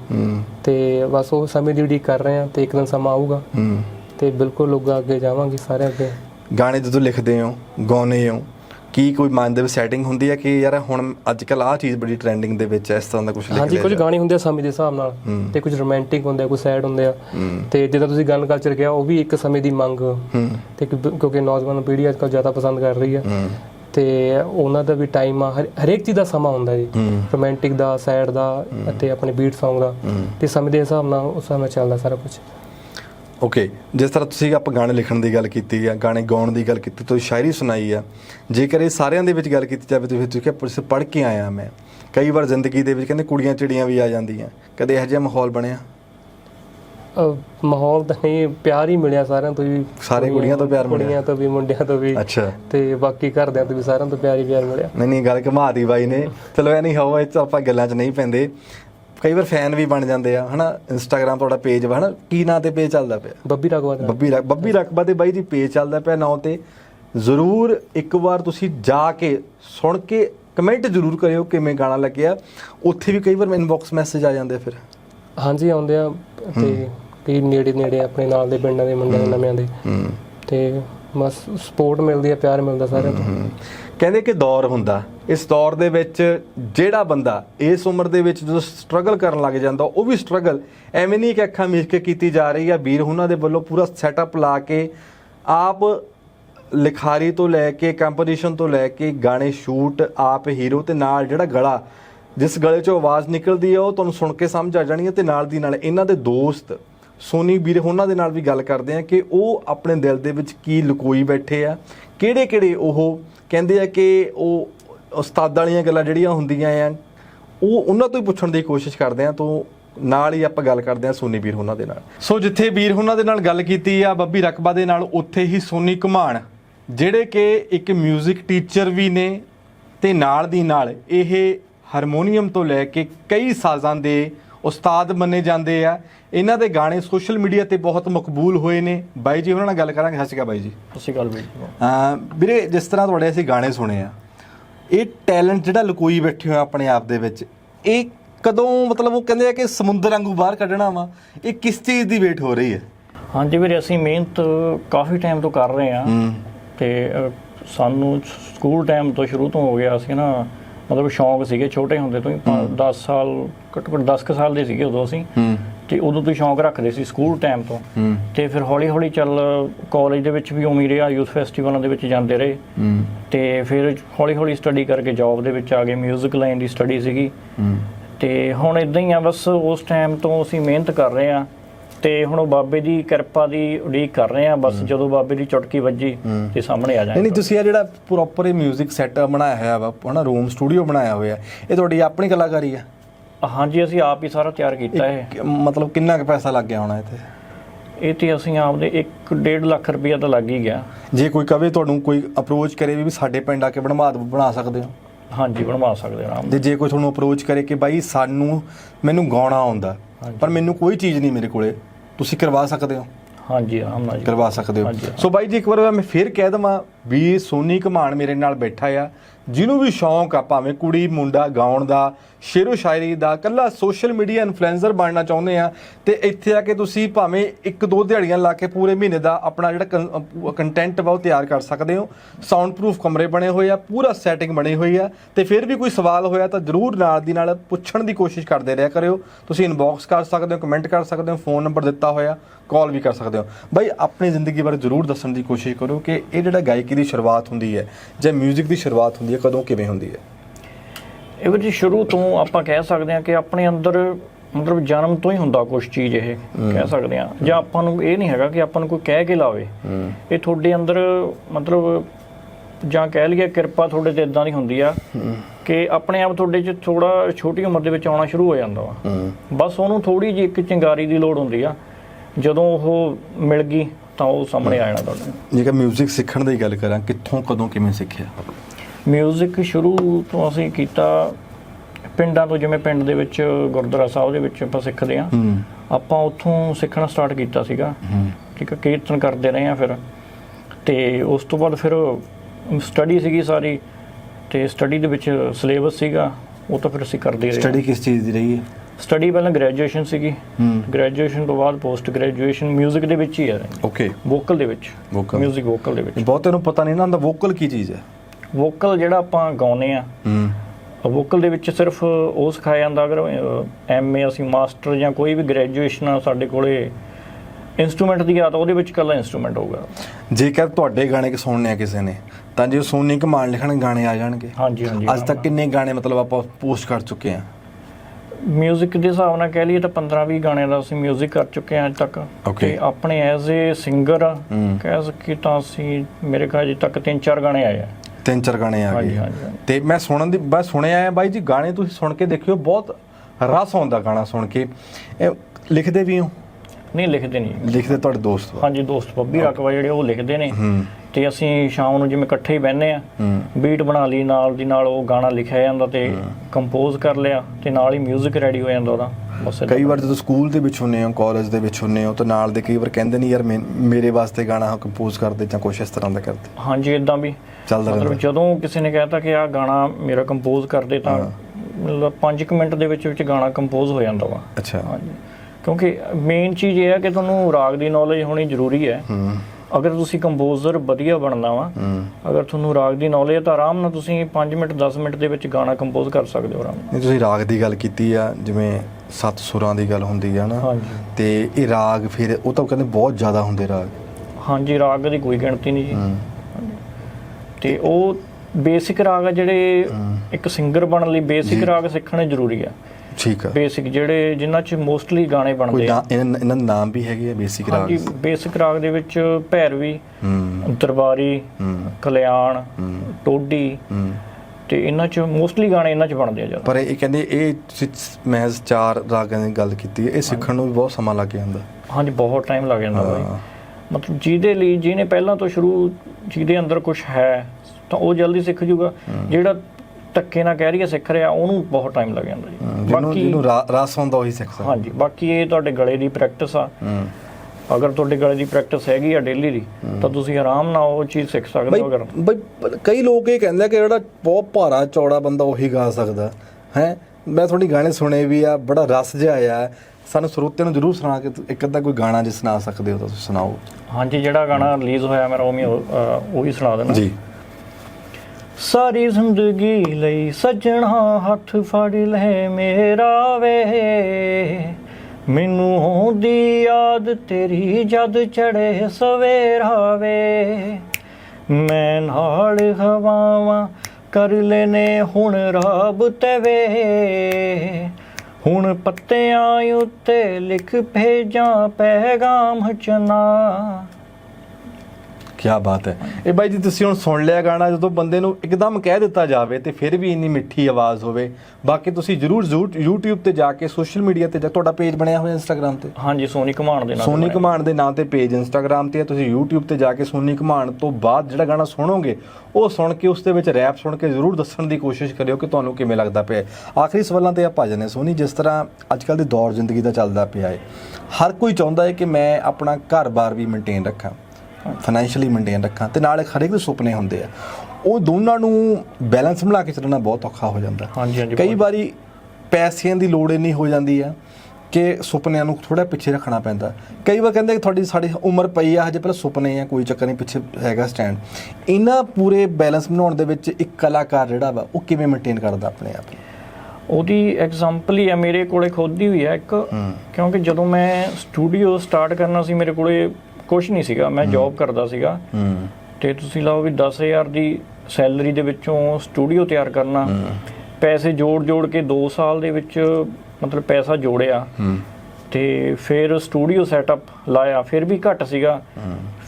ਤੇ ਬਸ ਉਹ ਸਮੇਂ ਦੀ ਉਡੀਕ ਕਰ ਰਹੇ ਆ ਤੇ ਇੱਕ ਦਿਨ ਸਮਾਂ ਆਊਗਾ। ਤੇ ਬਿਲਕੁਲ ਲੋਕ ਅੱਗੇ ਜਾਵਾਂਗੇ ਸਾਰੇ ਅੱਗੇ।
ਗਾਣੇ ਜਦੋਂ ਲਿਖਦੇ ਹੋ ਗਾਉਂਦੇ ਹੋ ਕੀ ਕੋਈ ਮਨ ਦੇ ਵਿੱਚ ਸੈਟਿੰਗ ਹੁੰਦੀ ਹੈ ਕਿ ਯਾਰ ਹੁਣ ਅੱਜ ਕੱਲ ਆਹ ਚੀਜ਼ ਬੜੀ ਟ੍ਰੈਂਡਿੰਗ ਦੇ ਵਿੱਚ ਹੈ ਇਸ ਤਰ੍ਹਾਂ ਦਾ ਕੁਝ ਲਿਖ
ਹਾਂਜੀ
ਲਿਆ
ਕੁਝ
ਜਾਏ।
ਗਾਣੇ ਹੁੰਦੇ ਆ ਸਮੇਂ ਦੇ ਹਿਸਾਬ ਨਾਲ। ਤੇ ਕੁਝ ਰੋਮਾਂਟਿਕ ਹੁੰਦੇ ਆ ਕੁਝ ਸੈਡ ਹੁੰਦੇ ਆ। ਤੇ ਜਿੱਦਾਂ ਤੁਸੀਂ ਗਨ ਕਲਚਰ ਕਿਹਾ ਉਹ ਵੀ ਇੱਕ ਸਮੇਂ ਦੀ ਮੰਗ। ਤੇ ਕਿਉਂ- ਕਿਉਂਕਿ ਨੌਜਵਾਨ ਪੀੜ੍ਹੀ ਅੱਜਕੱਲ ਜ਼ਿਆਦਾ ਪਸੰਦ ਕਰ ਰਹੀ ਆ ਤੇ ਉਹਨਾਂ ਦਾ ਵੀ ਟਾਈਮ ਆ ਹਰ- ਹਰੇਕ ਚੀਜ਼ ਦਾ ਸਮਾਂ ਹੁੰਦਾ ਜੀ। ਰੋਮਾਂਟਿਕ ਦਾ ਸੈਡ ਦਾ ਅਤੇ ਆਪਣੇ ਬੀਟ Song ਦਾ। ਤੇ ਸਮੇਂ ਦੇ ਹਿਸਾਬ ਨਾਲ ਉਸ ਨਾਲ ਚੱਲਦਾ ਸਾਰਾ ਕੁਝ
ਓਕੇ ਜਿਸ ਤਰ੍ਹਾਂ ਤੁਸੀਂ ਆਪਾਂ ਗਾਣੇ ਲਿਖਣ ਦੀ ਗੱਲ ਕੀਤੀ ਆ ਗਾਣੇ ਗਾਉਣ ਦੀ ਗੱਲ ਕੀਤੀ ਤੁਸੀਂ ਸ਼ਾਇਰੀ ਸੁਣਾਈ ਆ। ਜੇਕਰ ਇਹ ਸਾਰਿਆਂ ਦੇ ਵਿੱਚ ਗੱਲ ਕੀਤੀ ਜਾਵੇ ਤੁਸੀਂ ਤੁਸੀਂ ਕਿਹਾ ਪੜ੍ਹ ਕੇ ਆਇਆ ਮੈਂ। ਕਈ ਵਾਰ ਜ਼ਿੰਦਗੀ ਦੇ ਵਿੱਚ ਕਹਿੰਦੇ ਕੁੜੀਆਂ ਚਿੜੀਆਂ ਵੀ ਆ ਜਾਂਦੀਆਂ। ਕਦੇ ਇਹੋ ਜਿਹਾ ਮਾਹੌਲ ਬਣਿਆ?
ਮਾਹੌਲ ਤਾਂ ਨਹੀਂ ਪਿਆਰ ਹੀ ਮਿਲਿਆ ਸਾਰਿਆਂ ਤੋਂ ਵੀ
ਸਾਰੇ ਕੁੜੀਆਂ ਤੋਂ ਪਿਆਰ ਮਿਲਿਆ?
ਕੁੜੀਆਂ ਤੋਂ ਵੀ ਮੁੰਡਿਆਂ ਤੋਂ ਵੀ।
ਅੱਛਾ।
ਤੇ ਬਾਕੀ ਘਰਦਿਆਂ ਤੋਂ ਵੀ ਸਾਰਿਆਂ ਤੋਂ ਪਿਆਰ ਹੀ ਪਿਆਰ ਮਿਲਿਆ।
ਨਹੀਂ ਨਹੀਂ ਗੱਲ ਘਮਾਤੀ ਬਾਈ ਨੇ। ਚਲੋ ਇਹ ਨਹੀਂ ਹਵਾ ਆਪਾਂ ਗੱਲਾਂ 'ਚ ਨਹੀਂ ਪੈਂਦੇ। ਕਈ ਵਾਰ ਫੈਨ ਵੀ ਬਣ ਜਾਂਦੇ ਆ ਹਨਾ? ਇੰਸਟਾਗ੍ਰam ਤੁਹਾਡਾ ਪੇਜ ਵਾ ਹਨਾ? ਕੀ ਨਾਂ ਤੇ ਪੇਜ ਚੱਲਦਾ ਪਿਆ?
ਬੱਬੀ ਰਗਵਾ ਦਾ।
ਬੱਬੀ ਰਕ- ਬੱਬੀ ਰਕਬਾ ਦੇ ਬਾਈ ਜੀ ਪੇਜ ਚੱਲਦਾ ਪਿਆ ਨਾਂ ਤੇ। ਜ਼ਰੂਰ ਇੱਕ ਵਾਰ ਤੁਸੀਂ ਜਾ ਕੇ ਸੁਣ ਕੇ ਕਮੈਂਟ ਜ਼ਰੂਰ ਕਰਿਓ ਕਿਵੇਂ ਗਾਣਾ ਲੱਗਿਆ। ਉੱਥੇ ਵੀ ਕਈ ਵਾਰ ਇਨਬਾਕਸ ਮੈਸੇਜ ਆ ਜਾਂਦੇ ਫਿਰ।
ਹਾਂਜੀ ਆਉਂਦੇ ਆ ਤੇ ਕਈ ਨੇੜੇ ਨੇੜੇ ਆਪਣੇ ਨਾਲ ਦੇ ਪਿੰਡਾਂ ਦੇ ਮੁੰਡਿਆਂ ਦੇ ਨਵਿਆਂ ਦੇ।
ਹੂੰ।
ਤੇ ਬਸ ਸਪੋਰਟ ਮਿਲਦੀ ਹੈ ਪਿਆਰ ਮਿਲਦਾ ਸਾਰਿਆਂ ਤੋਂ।
ਕਹਿੰਦੇ ਕਿ ਦੌਰ ਹੁੰਦਾ। ਇਸ ਦੌਰ ਦੇ ਵਿੱਚ ਜਿਹੜਾ ਬੰਦਾ ਇਸ ਉਮਰ ਦੇ ਵਿੱਚ ਜਦੋਂ ਸਟਰਗਲ ਕਰਨ ਲੱਗ ਜਾਂਦਾ, ਉਹ ਵੀ ਸਟਰਗਲ ਐਵੇਂ ਨਹੀਂ ਕਿ ਅੱਖਾਂ ਮੀਚ ਕੇ ਕੀਤੀ ਜਾ ਰਹੀ ਆ। ਵੀਰ ਉਹਨਾਂ ਦੇ ਵੱਲੋਂ ਪੂਰਾ ਸੈਟਅਪ ਲਾ ਕੇ, ਆਪ ਲਿਖਾਰੀ ਤੋਂ ਲੈ ਕੇ ਕੰਪੋਜੀਸ਼ਨ ਤੋਂ ਲੈ ਕੇ, ਗਾਣੇ ਸ਼ੂਟ ਆਪ ਹੀਰੋ ਤੇ ਨਾਲ ਜਿਹੜਾ ਗਲਾ, ਜਿਸ ਗਲੇ ਚੋਂ ਆਵਾਜ਼ ਨਿਕਲਦੀ ਹੈ ਉਹ ਤੁਹਾਨੂੰ ਸੁਣ ਕੇ ਸਮਝ ਆ ਜਾਣੀ ਹੈ ਤੇ ਨਾਲ ਦੀ ਨਾਲ ਇਹਨਾਂ ਦੇ ਦੋਸਤ, ਸੋਨੀ ਵੀਰ ਉਹਨਾਂ ਦੇ ਨਾਲ ਵੀ ਗੱਲ ਕਰਦੇ ਆ ਕਿ ਉਹ ਆਪਣੇ ਦਿਲ ਦੇ ਵਿੱਚ ਕੀ ਲੁਕੋਈ ਬੈਠੇ ਆ ਕਿਹੜੇ ਕਿਹੜੇ ਉਹ ਕਹਿੰਦੇ ਆ ਕਿ ਉਹ ਉਸਤਾਦਾਂ ਵਾਲੀਆਂ ਗੱਲਾਂ ਜਿਹੜੀਆਂ ਹੁੰਦੀਆਂ ਆ, ਉਹ ਉਹਨਾਂ ਤੋਂ ਹੀ ਪੁੱਛਣ ਦੀ ਕੋਸ਼ਿਸ਼ ਕਰਦੇ ਆ, ਤੋਂ ਨਾਲ ਹੀ ਆਪਾਂ ਗੱਲ ਕਰਦੇ ਆ ਸੋਨੀ ਵੀਰ ਉਹਨਾਂ ਦੇ ਨਾਲ। ਸੋ ਜਿੱਥੇ ਵੀਰ ਉਹਨਾਂ ਦੇ ਨਾਲ ਗੱਲ ਕੀਤੀ ਆ, ਬੱਬੀ ਰਕਬਾ ਦੇ ਨਾਲ, ਉੱਥੇ ਹੀ ਸੋਨੀ ਘੁਮਾਣ, ਜਿਹੜੇ ਕਿ ਇੱਕ 뮤직 ਟੀਚਰ ਵੀ ਨੇ ਤੇ ਨਾਲ ਦੀ ਨਾਲ ਇਹ ਹਾਰਮੋਨੀਅਮ ਤੋਂ ਲੈ ਕੇ ਕਈ ਸਾਜ਼ਾਂ ਦੇ ਉਸਤਾਦ ਮੰਨੇ ਜਾਂਦੇ ਆ। ਇਹਨਾਂ ਦੇ ਗਾਣੇ ਸੋਸ਼ਲ ਮੀਡੀਆ ਤੇ ਬਹੁਤ ਮਕਬੂਲ ਹੋਏ ਨੇ। ਬਾਈ ਜੀ ਉਹਨਾਂ ਨਾਲ ਗੱਲ ਕਰਾਂਗੇ। ਸਤਿ ਸ਼੍ਰੀ ਅਕਾਲ ਬਾਈ ਜੀ।
ਸਤਿ ਸ਼੍ਰੀ ਅਕਾਲ
ਅਮ ਵੀਰੇ ਜਿਸ ਤਰ੍ਹਾਂ ਤੁਹਾਡੇ ਅਸੀਂ ਗਾਣੇ ਸੁਣੇ ਆ ਇਹ ਟੈਲੈਂਟ ਜਿਹੜਾ ਲੁਕੋਈ ਬੈਠੇ ਹੋ ਆਪਣੇ ਆਪ ਦੇ ਵਿੱਚ ਇਹ ਕਦੋਂ ਮਤਲਬ ਉਹ ਕਹਿੰਦੇ ਆ ਕਿ ਸਮੁੰਦਰ ਵਾਂਗੂ ਬਾਹਰ ਕੱਢਣਾ ਵਾ ਇਹ ਕਿਸ ਚੀਜ਼ ਦੀ ਵੇਟ ਹੋ ਰਹੀ ਹੈ?
ਹਾਂਜੀ ਵੀਰੇ ਅਸੀਂ ਮਿਹਨਤ ਕਾਫੀ ਟਾਈਮ ਤੋਂ ਕਰ ਰਹੇ ਹੂੰ। ਤੇ ਸਾਨੂੰ ਸਕੂਲ ਟਾਈਮ ਤੋਂ ਸ਼ੁਰੂ ਤੋਂ ਹੋ ਗਿਆ ਸੀ ਨਾ। ਮਤਲਬ ਸ਼ੌਂਕ ਸੀਗੇ ਛੋਟੇ ਹੁੰਦੇ ਤੋਂ ਹੀ 10 ਸਾਲ ਘੱਟੋ ਘੱਟ 10 ਕੁ ਸਾਲ ਦੇ ਸੀਗੇ ਉਦੋਂ ਅਸੀਂ। ਤੇ ਉਦੋਂ ਤੋਂ ਸ਼ੌਂਕ ਰੱਖਦੇ ਸੀ ਸਕੂਲ ਟਾਈਮ ਤੋਂ। ਤੇ ਫਿਰ ਹੌਲੀ ਹੌਲੀ ਚੱਲ ਕਾਲਜ ਦੇ ਵਿੱਚ ਵੀ ਉਮੀ ਰਿਹਾ ਯੂਥ ਫੈਸਟੀਵਲਾਂ ਦੇ ਵਿੱਚ ਜਾਂਦੇ ਰਹੇ। ਤੇ ਫਿਰ ਹੌਲੀ ਹੌਲੀ ਸਟੱਡੀ ਕਰਕੇ ਜੌਬ ਦੇ ਵਿੱਚ ਆ ਗਏ 뮤직 ਲਾਈਨ ਦੀ ਸਟੱਡੀ ਸੀਗੀ। ਤੇ ਹੁਣ ਇਦਾਂ ਹੀ ਆ ਬਸ ਉਸ ਟਾਈਮ ਤੋਂ ਅਸੀਂ ਮਿਹਨਤ ਕਰ ਰਹੇ ਆ। ਤੇ ਹੁਣ ਉਹ ਬਾਬੇ ਦੀ ਕਿਰਪਾ ਦੀ ਉਡੀਕ ਕਰ ਰਹੇ ਆ ਬਸ ਜਦੋਂ ਬਾਬੇ ਦੀ ਚੁਟਕੀ ਵੱਜੀ। ਤੇ ਸਾਹਮਣੇ ਆ
ਨਹੀਂ ਨਹੀਂ ਤੁਸੀਂ ਇਹ ਜਿਹੜਾ ਪ੍ਰੋਪਰ ਇਹ 뮤직 ਸੈਟਅਪ ਬਣਾਇਆ ਹੋਇਆ ਵਾ ਹਨਾ ਰੂਮ ਸਟੂਡੀਓ ਬਣਾਇਆ ਹੋਇਆ ਇਹ ਤੁਹਾਡੀ ਆਪਣੀ ਕਲਾਕਾਰੀ ਆ?
ਹਾਂਜੀ ਅਸੀਂ ਆਪ ਹੀ ਸਾਰਾ ਤਿਆਰ ਕੀਤਾ ਹੈ
ਮਤਲਬ ਕਿੰਨਾ ਕੁ ਪੈਸਾ ਲੱਗ ਗਿਆ ਹੋਣਾ ਇੱਥੇ
ਇਹ ਤੇ ਅਸੀਂ ਆਪਦੇ 1.5 ਲੱਖ ਰੁਪਇਆ ਤਾਂ ਲੱਗ ਹੀ ਗਿਆ।
ਜੇ ਕੋਈ ਕਵੇ ਤੁਹਾਨੂੰ ਕੋਈ ਅਪਰੋਚ ਕਰੇ ਵੀ ਸਾਡੇ ਪਿੰਡ ਆ ਕੇ ਬਣਵਾ ਬਣਾ ਸਕਦੇ ਹੋ?
ਹਾਂਜੀ ਬਣਵਾ ਸਕਦੇ ਆਰਾਮ
ਤੇ ਜੇ ਕੋਈ ਤੁਹਾਨੂੰ ਅਪਰੋਚ ਕਰੇ ਕਿ ਬਾਈ ਸਾਨੂੰ ਮੈਨੂੰ ਗਾਉਣਾ ਆਉਂਦਾ। ਪਰ ਮੈਨੂੰ ਕੋਈ ਚੀਜ਼ ਨਹੀਂ ਮੇਰੇ ਕੋਲੇ। ਤੁਸੀਂ ਕਰਵਾ ਸਕਦੇ ਹੋ।
ਹਾਂਜੀ ਆਰਾਮ ਜੀ।
ਕਰਵਾ ਸਕਦੇ ਹੋ।
ਹਾਂਜੀ।
ਸੋ ਬਾਈ ਜੀ ਇੱਕ ਵਾਰ ਮੈਂ ਫਿਰ ਕਹਿ ਦਵਾਂ ਵੀ ਸੋਨੀ ਘਮਾਣ ਮੇਰੇ ਨਾਲ ਬੈਠਾ ਆ, ਜਿਹਨੂੰ ਵੀ ਸ਼ੌਂਕ ਆ, ਭਾਵੇਂ ਕੁੜੀ, ਮੁੰਡਾ, ਗਾਉਣ ਦਾ, ਸ਼ੇਰੋ ਸ਼ਾਇਰੀ ਦਾ ਕੱਲਾ ਸੋਸ਼ਲ ਮੀਡੀਆ ਇਨਫਲੂਐਂਸਰ ਬਣਨਾ ਚਾਹੁੰਦੇ ਆ, ਤੇ ਇੱਥੇ ਆ ਕੇ ਤੁਸੀਂ ਭਾਵੇਂ ਇੱਕ ਦੋ ਦਿਹਾੜੀਆਂ ਲਾ ਕੇ ਪੂਰੇ ਮਹੀਨੇ ਦਾ ਆਪਣਾ ਜਿਹੜਾ ਕੰਟੈਂਟ ਵਾ ਉਹ ਤਿਆਰ ਕਰ ਸਕਦੇ ਹੋ। ਸਾਊਂਡ ਪ੍ਰੂਫ ਕਮਰੇ ਬਣੇ ਹੋਏ ਆ, ਪੂਰਾ ਸੈਟਿੰਗ ਬਣੀ ਹੋਈ ਆ, ਤੇ ਫਿਰ ਵੀ ਕੋਈ ਸਵਾਲ ਹੋਇਆ ਤਾਂ ਜਰੂਰ ਨਾਲ ਦੀ ਨਾਲ ਪੁੱਛਣ ਦੀ ਕੋਸ਼ਿਸ਼ ਕਰਦੇ ਰਿਹਾ ਕਰਿਓ। ਤੁਸੀਂ ਇਨਬਾਕਸ ਕਰ ਸਕਦੇ ਹੋ ਕਮੈਂਟ ਕਰ ਸਕਦੇ ਹੋ ਫੋਨ ਨੰਬਰ ਦਿੱਤਾ ਹੋਇਆ ਕਾਲ ਵੀ ਕਰ ਸਕਦੇ ਹੋ। ਬਾਈ, ਆਪਣੀ ਜ਼ਿੰਦਗੀ ਬਾਰੇ ਜਰੂਰ ਦੱਸਣ ਦੀ ਕੋਸ਼ਿਸ਼ ਕਰੋ ਕਿ ਇਹ ਜਿਹੜਾ ਗਾਇਕੀ ਦੀ ਸ਼ੁਰੂਆਤ ਹੁੰਦੀ ਹੈ ਜਾਂ 뮤직 ਦੀ ਸ਼ੁਰੂਆਤ ਹੁੰਦੀ ਹੈ ਕਦੋਂ ਕਿਵੇਂ ਹੁੰਦੀ ਹੈ?
ਇਹ ਵੀ ਜੀ ਸ਼ੁਰੂ ਤੋਂ ਆਪਾਂ ਕਹਿ ਸਕਦੇ ਹਾਂ ਕਿ ਆਪਣੇ ਅੰਦਰ ਮਤਲਬ ਜਨਮ ਤੋਂ ਹੀ ਹੁੰਦਾ ਕੁਝ ਚੀਜ਼ ਇਹ ਕਹਿ ਸਕਦੇ ਹਾਂ। ਜਾਂ ਆਪਾਂ ਨੂੰ ਇਹ ਨਹੀਂ ਹੈਗਾ ਕਿ ਆਪਾਂ ਨੂੰ ਕੋਈ ਕਹਿ ਕੇ ਲਾਵੇ। ਇਹ ਤੁਹਾਡੇ ਅੰਦਰ ਮਤਲਬ ਜਾਂ ਕਹਿ ਲਈਏ ਕਿਰਪਾ ਤੁਹਾਡੇ ਤੇ ਇਦਾਂ ਦੀ ਹੁੰਦੀ ਆ ਕਿ ਆਪਣੇ ਆਪ ਤੁਹਾਡੇ 'ਚ ਥੋੜਾ ਛੋਟੀ ਉਮਰ ਦੇ ਵਿੱਚ ਆਉਣਾ ਸ਼ੁਰੂ ਹੋ ਜਾਂਦਾ ਵਾ। ਬਸ ਉਹਨੂੰ ਥੋੜੀ ਜਿਹੀ ਇੱਕ ਚਿੰਗਾਰੀ ਦੀ ਲੋੜ ਹੁੰਦੀ ਆ। ਜਦੋਂ ਉਹ ਮਿਲ ਗਈ ਤਾਂ ਉਹ ਸਾਹਮਣੇ ਆ ਜਾਣਾ ਤੁਹਾਡੇ
ਜੇਕਰ 뮤직 ਸਿੱਖਣ ਦੀ ਗੱਲ ਕਰਾਂ ਕਿੱਥੋਂ ਕਦੋਂ ਕਿਵੇਂ ਸਿੱਖਿਆ?
ਮਿਊਜ਼ਿਕ ਸ਼ੁਰੂ ਤੋਂ ਅਸੀਂ ਕੀਤਾ ਪਿੰਡਾਂ ਤੋਂ ਜਿਵੇਂ ਪਿੰਡ ਦੇ ਵਿੱਚ ਗੁਰਦੁਆਰਾ ਸਾਹਿਬ ਦੇ ਵਿੱਚ ਆਪਾਂ ਸਿੱਖਦੇ ਆ ਆਪਾਂ ਉੱਥੋਂ ਸਿੱਖਣਾ ਸਟਾਰਟ ਕੀਤਾ ਸੀਗਾ। ਠੀਕ ਹੈ ਕੀਰਤਨ ਕਰਦੇ ਰਹੇ ਆ ਫਿਰ। ਤੇ ਉਸ ਤੋਂ ਬਾਅਦ ਫਿਰ ਸਟੱਡੀ ਸੀਗੀ ਸਾਰੀ। ਤੇ ਸਟੱਡੀ ਦੇ ਵਿੱਚ ਸਿਲੇਬਸ ਸੀਗਾ ਉਹ ਤਾਂ ਫਿਰ ਅਸੀਂ ਕਰਦੇ ਰਹੇ
ਸਟੱਡੀ ਕਿਸ ਚੀਜ਼ ਦੀ ਰਹੀ ਹੈ?
ਸਟੱਡੀ ਪਹਿਲਾਂ ਗ੍ਰੈਜੂਏਸ਼ਨ ਸੀਗੀ
ਹੂੰ
ਗ੍ਰੈਜੂਏਸ਼ਨ ਤੋਂ ਬਾਅਦ ਪੋਸਟ ਗ੍ਰੈਜੂਏਸ਼ਨ 뮤직 ਦੇ ਵਿੱਚ ਹੀ ਹੈ
ਓਕੇ
ਵੋਕਲ ਦੇ ਵਿੱਚ
Vocal।
뮤직 ਵੋਕਲ ਦੇ ਵਿੱਚ
ਬਹੁਤਿਆਂ ਨੂੰ ਪਤਾ ਨਹੀਂ ਨਾ ਹੁੰਦਾ ਵੋਕਲ ਕੀ ਚੀਜ਼ ਹੈ
ਵੋਕਲ ਜਿਹੜਾ ਆਪਾਂ ਗਾਉਨੇ ਆ
ਹੂੰ
ਵੋਕਲ ਦੇ ਵਿੱਚ ਸਿਰਫ ਉਹ ਸਿਖਾਇਆ ਜਾਂਦਾ ਅਗਰ ਐਮਏ ਅਸੀਂ ਮਾਸਟਰ ਜਾਂ ਕੋਈ ਵੀ ਗ੍ਰੈਜੂਏਸ਼ਨ ਆ ਸਾਡੇ ਕੋਲੇ ਇਨਸਟਰੂਮੈਂਟ ਦੀ ਆ ਤਾਂ ਉਹਦੇ ਵਿੱਚ ਕੱਲਾ ਇਨਸਟਰੂਮੈਂਟ ਹੋਊਗਾ
ਜੇਕਰ ਤੁਹਾਡੇ ਗਾਣੇ ਕਿ ਸੁਣਨੇ ਆ ਕਿਸੇ ਨੇ ਤਾਂ ਜੇ ਉਹ ਸੋਨੀ ਕਮਾਨ ਲਿਖਣ ਗਾਣੇ ਆ ਜਾਣਗੇ
ਹਾਂਜੀ ਹਾਂਜੀ
ਅੱਜ ਤੱਕ ਕਿੰਨੇ ਗਾਣੇ ਮਤਲਬ ਆਪਾਂ ਪੋਸਟ ਕਰ ਚੁੱਕੇ ਆ
ਮਿਊਜ਼ਿਕ ਦੇ ਹਿਸਾਬ ਨਾਲ ਕਹਿ ਲਈਏ ਤਾਂ 15-20 ਗਾਣਿਆਂ ਦਾ ਅਸੀਂ ਮਿਊਜ਼ਿਕ ਕਰ ਚੁੱਕੇ ਹਾਂ ਅੱਜ ਤੱਕ. ਤੇ ਆਪਣੇ ਐਜ਼ ਏ ਸਿੰਗਰ। ਕਹਿ ਸਕੀ ਤਾਂ ਅਸੀਂ ਮੇਰੇ ਖਿਆਲ ਅਜੇ ਤੱਕ 3-4 ਗਾਣੇ ਆਏ ਆ।
ਤਿੰਨ ਚਾਰ ਗਾਣੇ ਆ ਗਏ। ਤੇ ਮੈਂ ਸੁਣਨ ਦੀ ਮੈਂ ਸੁਣਿਆ ਹੈ ਬਾਈ ਜੀ ਗਾਣੇ ਤੁਸੀਂ ਸੁਣ ਕੇ ਦੇਖਿਓ ਬਹੁਤ ਰਸ ਆਉਂਦਾ ਗਾਣਾ ਸੁਣ ਕੇ। ਇਹ ਲਿਖਦੇ ਵੀ ਹੋ?
ਨਹੀਂ ਲਿਖਦੇ ਨਹੀਂ।
ਲਿਖਦੇ ਤੁਹਾਡੇ ਦੋਸਤ
ਹਾਂਜੀ ਦੋਸਤ ਬੱਬੀ ਰਕਵਾ ਜਿਹੜੇ ਉਹ ਲਿਖਦੇ ਨੇ। ਤੇ ਅਸੀਂ ਸ਼ਾਮ ਨੂੰ ਜਿਵੇਂ ਇਕੱਠੇ ਹੀ ਬਹਿੰਦੇ ਆ ਬੀਟ ਬਣਾ ਲਈ ਨਾਲ ਦੀ ਨਾਲ ਉਹ ਗਾਣਾ ਲਿਖਿਆ ਜਾਂਦਾ ਤੇ ਕੰਪੋਜ਼ ਕਰ ਲਿਆ ਤੇ ਨਾਲ ਹੀ 뮤직 ਰੈਡੀ ਹੋ ਜਾਂਦਾ ਉਹਦਾ। ਬਸ।
ਕਈ ਵਾਰ ਜਦੋਂ ਸਕੂਲ ਦੇ ਵਿੱਚ ਹੁੰਨੇ ਹੋ ਕਾਲਜ ਦੇ ਵਿੱਚ ਹੁੰਨੇ ਹੋ ਤਾਂ ਨਾਲ ਦੇ ਕਈ ਵਾਰ ਕਹਿੰਦੇ ਨਹੀਂ ਯਾਰ ਮੇਰੇ ਵਾਸਤੇ ਗਾਣਾ ਕੰਪੋਜ਼ ਕਰਦੇ ਜਾਂ ਕੁਛ ਇਸ ਤਰ੍ਹਾਂ ਦਾ ਕਰਦੇ
ਹਾਂਜੀ ਇਦਾਂ ਵੀ।
ਚੱਲਦਾ
ਮਤਲਬ
ਰਹਿੰਦਾ
ਜਦੋਂ ਕਿਸੇ ਨੇ ਕਹਿਤਾ ਕਿ ਆਹ ਗਾਣਾ ਮੇਰਾ ਕੰਪੋਜ਼ ਕਰ ਦੇ ਤਾਂ ਮਤਲਬ 5 ਮਿੰਟ ਦੇ ਵਿੱਚ ਵਿੱਚ ਗਾਣਾ ਕੰਪੋਜ਼ ਹੋ ਜਾਂਦਾ ਵਾ।
ਅੱਛਾ।
ਹਾਂਜੀ। ਕਿਉਂਕਿ ਮੇਨ ਚੀਜ਼ ਇਹ ਹੈ ਕਿ ਤੁਹਾਨੂੰ ਰਾਗ ਦੀ ਨੌਲੇਜ ਹੋਣੀ ਜ਼ਰੂਰੀ ਹੈ।
ਹੂੰ।
ਅਗਰ ਤੁਸੀਂ ਕੰਪੋਜ਼ਰ ਵਧੀਆ ਬਣਨਾ ਵਾ ਅਗਰ ਤੁਹਾਨੂੰ ਰਾਗ ਦੀ ਨੌਲੇਜ ਤਾਂ ਆਰਾਮ ਨਾਲ ਤੁਸੀਂ 5 ਮਿੰਟ 10 ਮਿੰਟ ਦੇ ਵਿੱਚ ਗਾਣਾ ਕੰਪੋਜ਼ ਕਰ ਸਕਦੇ ਹੋ ਆਰਾਮ ਨਾਲ।
ਤੁਸੀਂ ਰਾਗ ਦੀ ਗੱਲ ਕੀਤੀ ਆ ਜਿਵੇਂ ਸੱਤ ਸੁਰਾਂ ਦੀ ਗੱਲ ਹੁੰਦੀ ਆ ਨਾ ਤੇ ਇਹ ਰਾਗ ਫਿਰ ਉਹ ਤਾਂ ਕਹਿੰਦੇ ਬਹੁਤ ਜ਼ਿਆਦਾ ਹੁੰਦੇ ਰਾਗ।
ਹਾਂਜੀ ਰਾਗ ਦੀ ਕੋਈ ਗਿਣਤੀ ਨਹੀਂ ਜੀ। ਤੇ ਉਹ ਬੇਸਿਕ ਰਾਗ ਆ ਜਿਹੜੇ। ਇੱਕ ਸਿੰਗਰ ਬਣਨ ਲਈ ਬੇਸਿਕ। ਰਾਗ ਸਿੱਖਣੇ ਜ਼ਰੂਰੀ ਆ।
ਠੀਕ ਆ।
ਬੇਸਿਕ ਜਿਹੜੇ ਜਿਨ੍ਹਾਂ 'ਚ ਮੋਸਟਲੀ ਗਾਣੇ
ਕੋਈ
ਬਣਦੇ ਆ।
ਨਾ ਇਹਨਾਂ ਇਹਨਾਂ ਦੇ ਨਾਮ ਵੀ ਹੈਗੇ ਆ ਬੇਸਿਕ ਰਾਗ।
ਹਾਂਜੀ ਬੇਸਿਕ ਰਾਗ ਦੇ ਵਿੱਚ ਭੈਰਵੀ
ਹੂੰ।
ਦਰਬਾਰੀ
ਹੂੰ।
ਕਲਿਆਣ
ਹੂੰ।
ਟੋਡੀ
ਹੂੰ।
ਤੇ ਇਹਨਾਂ 'ਚ ਮੋਸਟਲੀ ਗਾਣੇ ਇਹਨਾਂ 'ਚ ਬਣਦੇ ਆ ਜ਼ਿਆਦਾ।
ਪਰ ਇਹ ਕਹਿੰਦੇ ਇਹ ਤੁਸੀਂ ਮਹਿਜ਼ ਚਾਰ ਰਾਗਾਂ ਦੀ ਗੱਲ ਕੀਤੀ ਹੈ ਇਹ ਸਿੱਖਣ ਨੂੰ ਵੀ ਬਹੁਤ ਸਮਾਂ ਲੱਗ ਜਾਂਦਾ।
ਹਾਂਜੀ ਬਹੁਤ ਟਾਈਮ ਲੱਗ ਜਾਂਦਾ ਬਾਈ।
ਹਾਂ।
ਮਤਲਬ ਜਿਹਦੇ ਲਈ ਜਿਹਨੇ ਪਹਿਲਾਂ ਤੋਂ ਸ਼ੁਰੂ ਜਿਹਦੇ ਅੰਦਰ ਕੁਝ ਹੈ ਤਾਂ ਉਹ ਜਲਦੀ ਸਿੱਖ ਜੂਗਾ। ਜਿਹੜਾ ਧੱਕੇ ਨਾਲ ਕਹਿ ਰਹੀ ਹੈ ਸਿੱਖ ਰਿਹਾ ਉਹਨੂੰ ਬਹੁਤ ਟਾਈਮ ਲੱਗ ਜਾਂਦਾ ਜੀ।
ਜਿਹਨੂੰ
ਬਾਕੀ
ਜਿਹਨੂੰ ਰਸ ਹੁੰਦਾ ਉਹੀ ਸਿੱਖ ਸਕਦਾ।
ਹਾਂਜੀ ਬਾਕੀ ਇਹ ਤੁਹਾਡੇ ਗਲੇ ਦੀ ਪ੍ਰੈਕਟਿਸ ਆ।
ਹੂੰ।
ਅਗਰ ਤੁਹਾਡੇ ਗਲੇ ਦੀ ਪ੍ਰੈਕਟਿਸ ਹੈਗੀ ਆ ਡੇਲੀ ਦੀ ਤਾਂ ਤੁਸੀਂ ਆਰਾਮ ਨਾਲ ਉਹ ਚੀਜ਼ ਸਿੱਖ ਸਕਦੇ ਹੋ ਅਗਰ
ਬਈ ਕਈ ਲੋਕ ਇਹ ਕਹਿੰਦੇ ਕਿ ਜਿਹੜਾ ਬਹੁਤ ਭਾਰਾ ਚੌੜਾ ਬੰਦਾ ਉਹੀ ਗਾ ਸਕਦਾ। ਹੈ? ਮੈਂ ਤੁਹਾਡੀ ਗਾਣੇ ਸੁਣੇ ਵੀ ਆ ਬੜਾ ਰਸ ਜਿਹਾ ਆਇਆ ਸਾਨੂੰ ਸਰੋਤਿਆਂ ਨੂੰ ਜ਼ਰੂਰ ਸੁਣਾ ਕੇ ਇੱਕ ਅੱਧਾ ਕੋਈ ਗਾਣਾ ਜੇ ਸੁਣਾ ਸਕਦੇ ਹੋ ਤਾਂ ਤੁਸੀਂ ਸੁਣਾਓ।
ਹਾਂਜੀ ਜਿਹੜਾ ਗਾਣਾ ਰਿਲੀਜ਼ ਹੋਇਆ ਮੇਰਾ ਉਹ ਵੀ ਉਹ ਹੀ ਸੁਣਾ ਦੇਣਾ
ਜੀ।
ਸਾਰੀ ਜ਼ਿੰਦਗੀ ਲਈ ਸੱਜਣਾ ਹੱਥ ਫੜ ਲੈ ਮੇਰਾ ਵੇ। ਮੈਨੂੰ ਆਉਂਦੀ ਯਾਦ ਤੇਰੀ ਜਦ ਚੜੇ ਸਵੇਰਾ ਵੇ ਮੈਂ ਨਾਲ ਹਵਾਵਾਂ ਕਰ ਲੈਨੇ ਹੁਣ ਰੱਬ ਤੇ ਵੇ। ਹੁਣ ਪੱਤਿਆਂ ਉੱਤੇ ਲਿਖ ਭੇਜਾਂ ਪੈਗਾਮ ਚਨਾ।
ਕੀ ਬਾਤ ਹੈ। ਇਹ ਬਾਈ ਜੀ ਤੁਸੀਂ ਹੁਣ ਸੁਣ ਲਿਆ ਗਾਣਾ ਜਦੋਂ ਬੰਦੇ ਨੂੰ ਇੱਕਦਮ ਕਹਿ ਦਿੱਤਾ ਜਾਵੇ ਤੇ ਫਿਰ ਵੀ ਇੰਨੀ ਮਿੱਠੀ ਆਵਾਜ਼ ਹੋਵੇ। ਬਾਕੀ ਤੁਸੀਂ ਜਰੂਰ YouTube ਤੇ ਜਾ ਕੇ ਸੋਸ਼ਲ ਮੀਡੀਆ ਤੇ ਜਾ ਤੁਹਾਡਾ ਪੇਜ ਬਣਿਆ ਹੋਇਆ Instagram ਤੇ?
ਹਾਂਜੀ ਸੋਨੀ ਘਮਾਣ ਦੇ ਨਾਲ
ਸੋਨੀ। ਘਮਾਣ ਦੇ ਨਾਂ ਤੇ ਪੇਜ Instagram ਤੇ ਹੈ। ਤੁਸੀਂ YouTube ਤੇ ਜਾ ਕੇ ਸੋਨੀ ਘਮਾਣ ਤੋਂ ਬਾਅਦ ਜਿਹੜਾ ਗਾਣਾ ਸੁਣੋਗੇ ਉਹ ਸੁਣ ਕੇ ਉਸ ਦੇ ਵਿੱਚ ਰੈਪ ਸੁਣ ਕੇ ਜ਼ਰੂਰ ਦੱਸਣ ਦੀ ਕੋਸ਼ਿਸ਼ ਕਰਿਓ ਕਿ ਤੁਹਾਨੂੰ ਕਿਵੇਂ ਲੱਗਦਾ ਪਿਆ। ਆਖਰੀ ਸਵਾਲਾਂ ਤੇ ਆਪਾਂ ਜਾਣੇ ਸੋਨੀ ਜਿਸ ਤਰ੍ਹਾਂ ਅੱਜ ਕੱਲ ਦੇ ਦੌਰ ਜ਼ਿੰਦਗੀ ਦਾ ਚੱਲਦਾ ਪਿਆ ਹੈ ਹਰ ਕੋਈ ਚਾਹੁੰਦਾ ਹੈ ਕਿ ਮੈਂ ਆਪਣਾ ਘਰ-ਬਾਰ ਵੀ ਮੇਨਟੇਨ ਰੱਖਾਂ। ਫਾਈਨੈਂਸ਼ੀਅਲੀ ਮੇਨਟੇਨ ਰੱਖਾਂ ਤੇ ਨਾਲ ਹਰੇਕ ਦੇ ਸੁਪਨੇ ਹੁੰਦੇ ਆ। ਉਹ ਦੋਨਾਂ ਨੂੰ ਬੈਲੈਂਸ ਮਿਲਾ ਕੇ ਚੱਲਣਾ ਬਹੁਤ ਔਖਾ ਹੋ ਜਾਂਦਾ।
ਹਾਂਜੀ, ਹਾਂਜੀ,
ਕਈ। ਵਾਰੀ ਪੈਸਿਆਂ ਦੀ ਲੋੜ ਇੰਨੀ ਹੋ ਜਾਂਦੀ ਆ ਕਿ ਸੁਪਨਿਆਂ ਨੂੰ ਥੋੜਾ ਪਿੱਛੇ ਰੱਖਣਾ ਪੈਂਦਾ। ਕਈ ਵਾਰ ਕਹਿੰਦੇ ਕਿ ਤੁਹਾਡੀ ਸਾਡੀ ਉਮਰ ਪਈ ਆ ਹਜੇ ਪਹਿਲਾਂ ਸੁਪਨੇ ਆ ਕੋਈ ਚੱਕਰ ਨਹੀਂ ਪਿੱਛੇ ਹੈਗਾ ਸਟੈਂਡ ਇਹਨਾਂ ਪੂਰੇ ਬੈਲੈਂਸ ਬਣਾਉਣ ਦੇ ਵਿੱਚ ਇੱਕ ਕਲਾਕਾਰ ਜਿਹੜਾ ਵਾ ਉਹ ਕਿਵੇਂ ਮੇਨਟੇਨ ਕਰਦਾ ਆਪਣੇ ਆਪ ਨੂੰ?
ਉਹਦੀ ਐਗਜ਼ਾਮਪਲ ਹੀ ਹੈ ਮੇਰੇ ਕੋਲੇ ਖੁਦ ਹੀ ਹੋਈ ਹੈ ਇੱਕ। ਕਿਉਂਕਿ ਜਦੋਂ ਮੈਂ ਸਟੂਡੀਓ ਸਟਾਰਟ ਕਰਨਾ ਸੀ ਮੇਰੇ ਕੋਲੇ ਕੁਝ ਨਹੀਂ ਸੀਗਾ ਮੈਂ ਜੌਬ ਕਰਦਾ ਸੀਗਾ।
ਹੂੰ।
ਤੇ ਤੁਸੀਂ ਲਾਓ ਵੀ 10000 ਦੀ ਸੈਲਰੀ ਦੇ ਵਿੱਚੋਂ ਸਟੂਡੀਓ ਤਿਆਰ ਕਰਨਾ। ਪੈਸੇ ਜੋੜ ਜੋੜ ਕੇ 2 ਸਾਲ ਦੇ ਵਿੱਚ ਮਤਲਬ ਪੈਸਾ ਜੋੜਿਆ।
ਹੂੰ।
ਤੇ ਫਿਰ ਸਟੂਡੀਓ ਸੈਟਅਪ ਲਾਇਆ ਫਿਰ ਵੀ ਘੱਟ ਸੀਗਾ।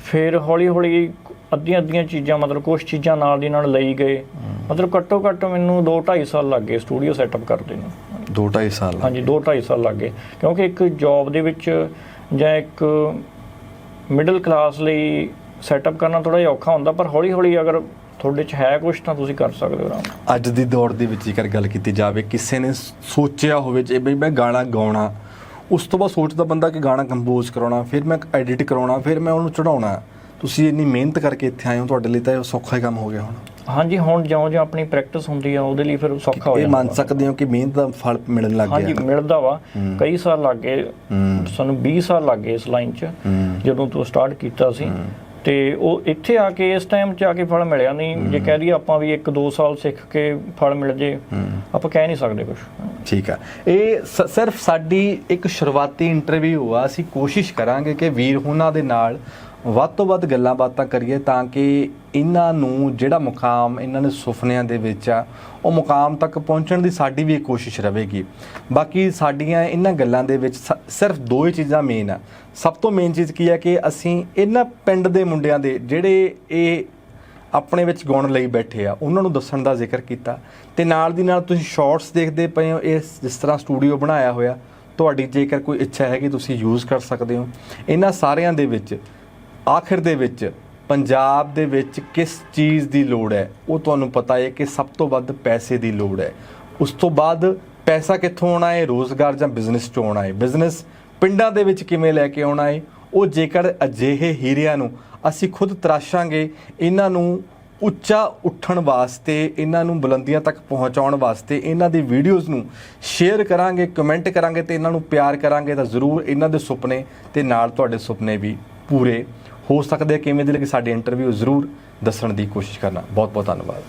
ਫਿਰ ਹੌਲੀ ਹੌਲੀ ਅੱਧੀਆਂ ਅੱਧੀਆਂ ਚੀਜ਼ਾਂ ਮਤਲਬ ਕੁਝ ਚੀਜ਼ਾਂ ਨਾਲ ਦੀ ਨਾਲ ਲਈ ਗਏ। ਮਤਲਬ ਘੱਟੋ ਘੱਟ ਮੈਨੂੰ 2 2.5 ਸਾਲ ਲੱਗ ਗਏ ਸਟੂਡੀਓ ਸੈਟਅਪ ਕਰਦੇ ਨੂੰ।
2.5 ਸਾਲ
ਹਾਂਜੀ 2 2.5 ਸਾਲ ਲੱਗ ਗਏ। ਕਿਉਂਕਿ ਇੱਕ ਜੌਬ ਦੇ ਵਿੱਚ ਜਾਂ ਇੱਕ ਮਿਡਲ ਕਲਾਸ ਲਈ ਸੈਟਅਪ ਕਰਨਾ ਥੋੜਾ ਜਿਹਾ ਔਖਾ ਹੁੰਦਾ, ਪਰ ਹੌਲੀ ਹੌਲੀ ਅਗਰ ਤੁਹਾਡੇ 'ਚ ਹੈ ਕੁਝ ਤਾਂ ਤੁਸੀਂ ਕਰ ਸਕਦੇ ਹੋ ਆਰਾਮ
ਅੱਜ ਦੀ ਦੌੜ ਦੇ ਵਿੱਚ ਜੇਕਰ ਗੱਲ ਕੀਤੀ ਜਾਵੇ, ਕਿਸੇ ਨੇ ਸੋਚਿਆ ਹੋਵੇ ਜੇ ਬਈ ਮੈਂ ਗਾਣਾ ਗਾਉਣਾ, ਉਸ ਤੋਂ ਬਾਅਦ ਸੋਚਦਾ ਬੰਦਾ ਕਿ ਗਾਣਾ ਕੰਪੋਜ਼ ਕਰਾਉਣਾ, ਫਿਰ ਮੈਂ ਐਡਿਟ ਕਰਾਉਣਾ, ਫਿਰ ਮੈਂ ਉਹਨੂੰ ਚੜਾਉਣਾ ਤੁਸੀਂ ਇੰਨੀ ਮਿਹਨਤ ਕਰਕੇ ਇੱਥੇ ਆਏ ਹੋ, ਤੁਹਾਡੇ ਲਈ ਤਾਂ ਇਹ ਸੌਖਾ ਹੀ ਕੰਮ ਹੋ ਗਿਆ ਹੁਣ।
ਹਾਂਜੀ ਹੁਣ ਜਿਉਂ ਜਿਉਂ ਆਪਣੀ ਪ੍ਰੈਕਟਿਸ ਹੁੰਦੀ ਆ ਉਹਦੇ ਲਈ ਫਿਰ ਸੌਖਾ ਹੋ
ਇਹ ਮੰਨ ਸਕਦੇ ਹੋ ਕਿ ਮਿਹਨਤ ਦਾ ਫਲ ਮਿਲਣ ਲੱਗ
ਹਾਂਜੀ
ਗਿਆ।
ਮਿਲਦਾ ਵਾ। ਕਈ ਸਾਲ ਲੱਗ ਗਏ ਸਾਨੂੰ 20 ਸਾਲ ਲੱਗ ਗਏ ਇਸ ਲਾਈਨ 'ਚ ਜਦੋਂ ਤੋਂ ਸਟਾਰਟ ਕੀਤਾ ਸੀ। ਤੇ ਉਹ ਇੱਥੇ ਆ ਕੇ ਇਸ ਟਾਈਮ 'ਚ ਆ ਕੇ ਫਲ ਮਿਲਿਆ ਨਹੀਂ। ਜੇ ਕਹਿ ਦਈਏ ਆਪਾਂ ਵੀ 1-2 ਸਾਲ ਸਿੱਖ ਕੇ ਫਲ ਮਿਲ ਜੇ ਆਪਾਂ ਕਹਿ ਨਹੀਂ ਸਕਦੇ ਕੁਝ
ਠੀਕ ਆ। ਇਹ ਸ- ਸਿਰਫ ਸਾਡੀ ਇੱਕ ਸ਼ੁਰੂਆਤੀ ਇੰਟਰਵਿਊ ਆ ਅਸੀਂ ਕੋਸ਼ਿਸ਼ ਕਰਾਂਗੇ ਕਿ ਵੀਰ ਹੁਣਾਂ ਦੇ ਨਾਲ ਵੱਧ ਤੋਂ ਵੱਧ ਗੱਲਾਂ ਬਾਤਾਂ ਕਰੀਏ ਤਾਂ ਕਿ ਇਹਨਾਂ ਨੂੰ ਜਿਹੜਾ ਮੁਕਾਮ ਇਹਨਾਂ ਦੇ ਸੁਪਨਿਆਂ ਦੇ ਵਿੱਚ ਆ, ਉਹ ਮੁਕਾਮ ਤੱਕ ਪਹੁੰਚਣ ਦੀ ਸਾਡੀ ਵੀ ਕੋਸ਼ਿਸ਼ ਰਹੇਗੀ। ਬਾਕੀ ਸਾਡੀਆਂ ਇਹਨਾਂ ਗੱਲਾਂ ਦੇ ਵਿੱਚ ਸ- ਸਿਰਫ ਦੋ ਹੀ ਚੀਜ਼ਾਂ ਮੇਨ ਆ। ਸਭ ਤੋਂ ਮੇਨ ਚੀਜ਼ ਕੀ ਹੈ ਕਿ ਅਸੀਂ ਇਹਨਾਂ ਪਿੰਡ ਦੇ ਮੁੰਡਿਆਂ ਦੇ ਜਿਹੜੇ ਇਹ ਆਪਣੇ ਵਿੱਚ ਗੁਣ ਲਈ ਬੈਠੇ ਆ, ਉਹਨਾਂ ਨੂੰ ਦੱਸਣ ਦਾ ਜ਼ਿਕਰ ਕੀਤਾ। ਤੇ ਨਾਲ ਦੀ ਨਾਲ ਤੁਸੀਂ ਸ਼ਾਰਟਸ ਦੇਖਦੇ ਪਏ ਹੋ ਇਸ ਜਿਸ ਤਰ੍ਹਾਂ ਸਟੂਡੀਓ ਬਣਾਇਆ ਹੋਇਆ, ਤੁਹਾਡੀ ਜੇਕਰ ਕੋਈ ਇੱਛਾ ਹੈ ਕਿ ਤੁਸੀਂ ਯੂਜ਼ ਕਰ ਸਕਦੇ ਹੋ। ਇਹਨਾਂ ਸਾਰਿਆਂ ਦੇ ਵਿੱਚ ਆਖਿਰ ਦੇ ਵਿੱਚ ਪੰਜਾਬ ਦੇ ਵਿੱਚ ਕਿਸ ਚੀਜ਼ ਦੀ ਲੋੜ ਹੈ? ਉਹ ਤੁਹਾਨੂੰ ਪਤਾ ਹੈ ਕਿ ਸਭ ਤੋਂ ਵੱਧ ਪੈਸੇ ਦੀ ਲੋੜ ਹੈ। ਉਸ ਤੋਂ ਬਾਅਦ ਪੈਸਾ ਕਿੱਥੋਂ ਆਉਣਾ ਹੈ? ਰੋਜ਼ਗਾਰ ਜਾਂ ਬਿਜ਼ਨਸ ਚੋਂ ਆਉਣਾ ਹੈ। ਬਿਜ਼ਨਸ ਪਿੰਡਾਂ ਦੇ ਵਿੱਚ ਕਿਵੇਂ ਲੈ ਕੇ ਆਉਣਾ ਹੈ? ਉਹ ਜੇਕਰ ਅਜਿਹੇ ਹੀਰਿਆਂ ਨੂੰ ਅਸੀਂ ਖੁਦ ਤਰਾਸ਼ਾਂਗੇ, ਇਹਨਾਂ ਨੂੰ ਉੱਚਾ ਉੱਠਣ ਵਾਸਤੇ, ਇਹਨਾਂ ਨੂੰ ਬੁਲੰਦੀਆਂ ਤੱਕ ਪਹੁੰਚਾਉਣ ਵਾਸਤੇ, ਇਹਨਾਂ ਦੀ ਵੀਡੀਓਜ਼ ਨੂੰ ਸ਼ੇਅਰ ਕਰਾਂਗੇ, ਕਮੈਂਟ ਕਰਾਂਗੇ ਤੇ ਇਹਨਾਂ ਨੂੰ ਪਿਆਰ ਕਰਾਂਗੇ ਤਾਂ ਜ਼ਰੂਰ ਇਹਨਾਂ ਦੇ ਸੁਪਨੇ ਤੇ ਨਾਲ ਤੁਹਾਡੇ ਸੁਪਨੇ ਵੀ ਪੂਰੇ ਹੋ ਸਕਦਾ ਕਿਵੇਂ ਦੇ ਲਈ ਸਾਡੇ ਇੰਟਰਵਿਊ ਜ਼ਰੂਰ ਦੱਸਣ ਦੀ ਕੋਸ਼ਿਸ਼ ਕਰਨਾ। ਬਹੁਤ ਬਹੁਤ ਧੰਨਵਾਦ।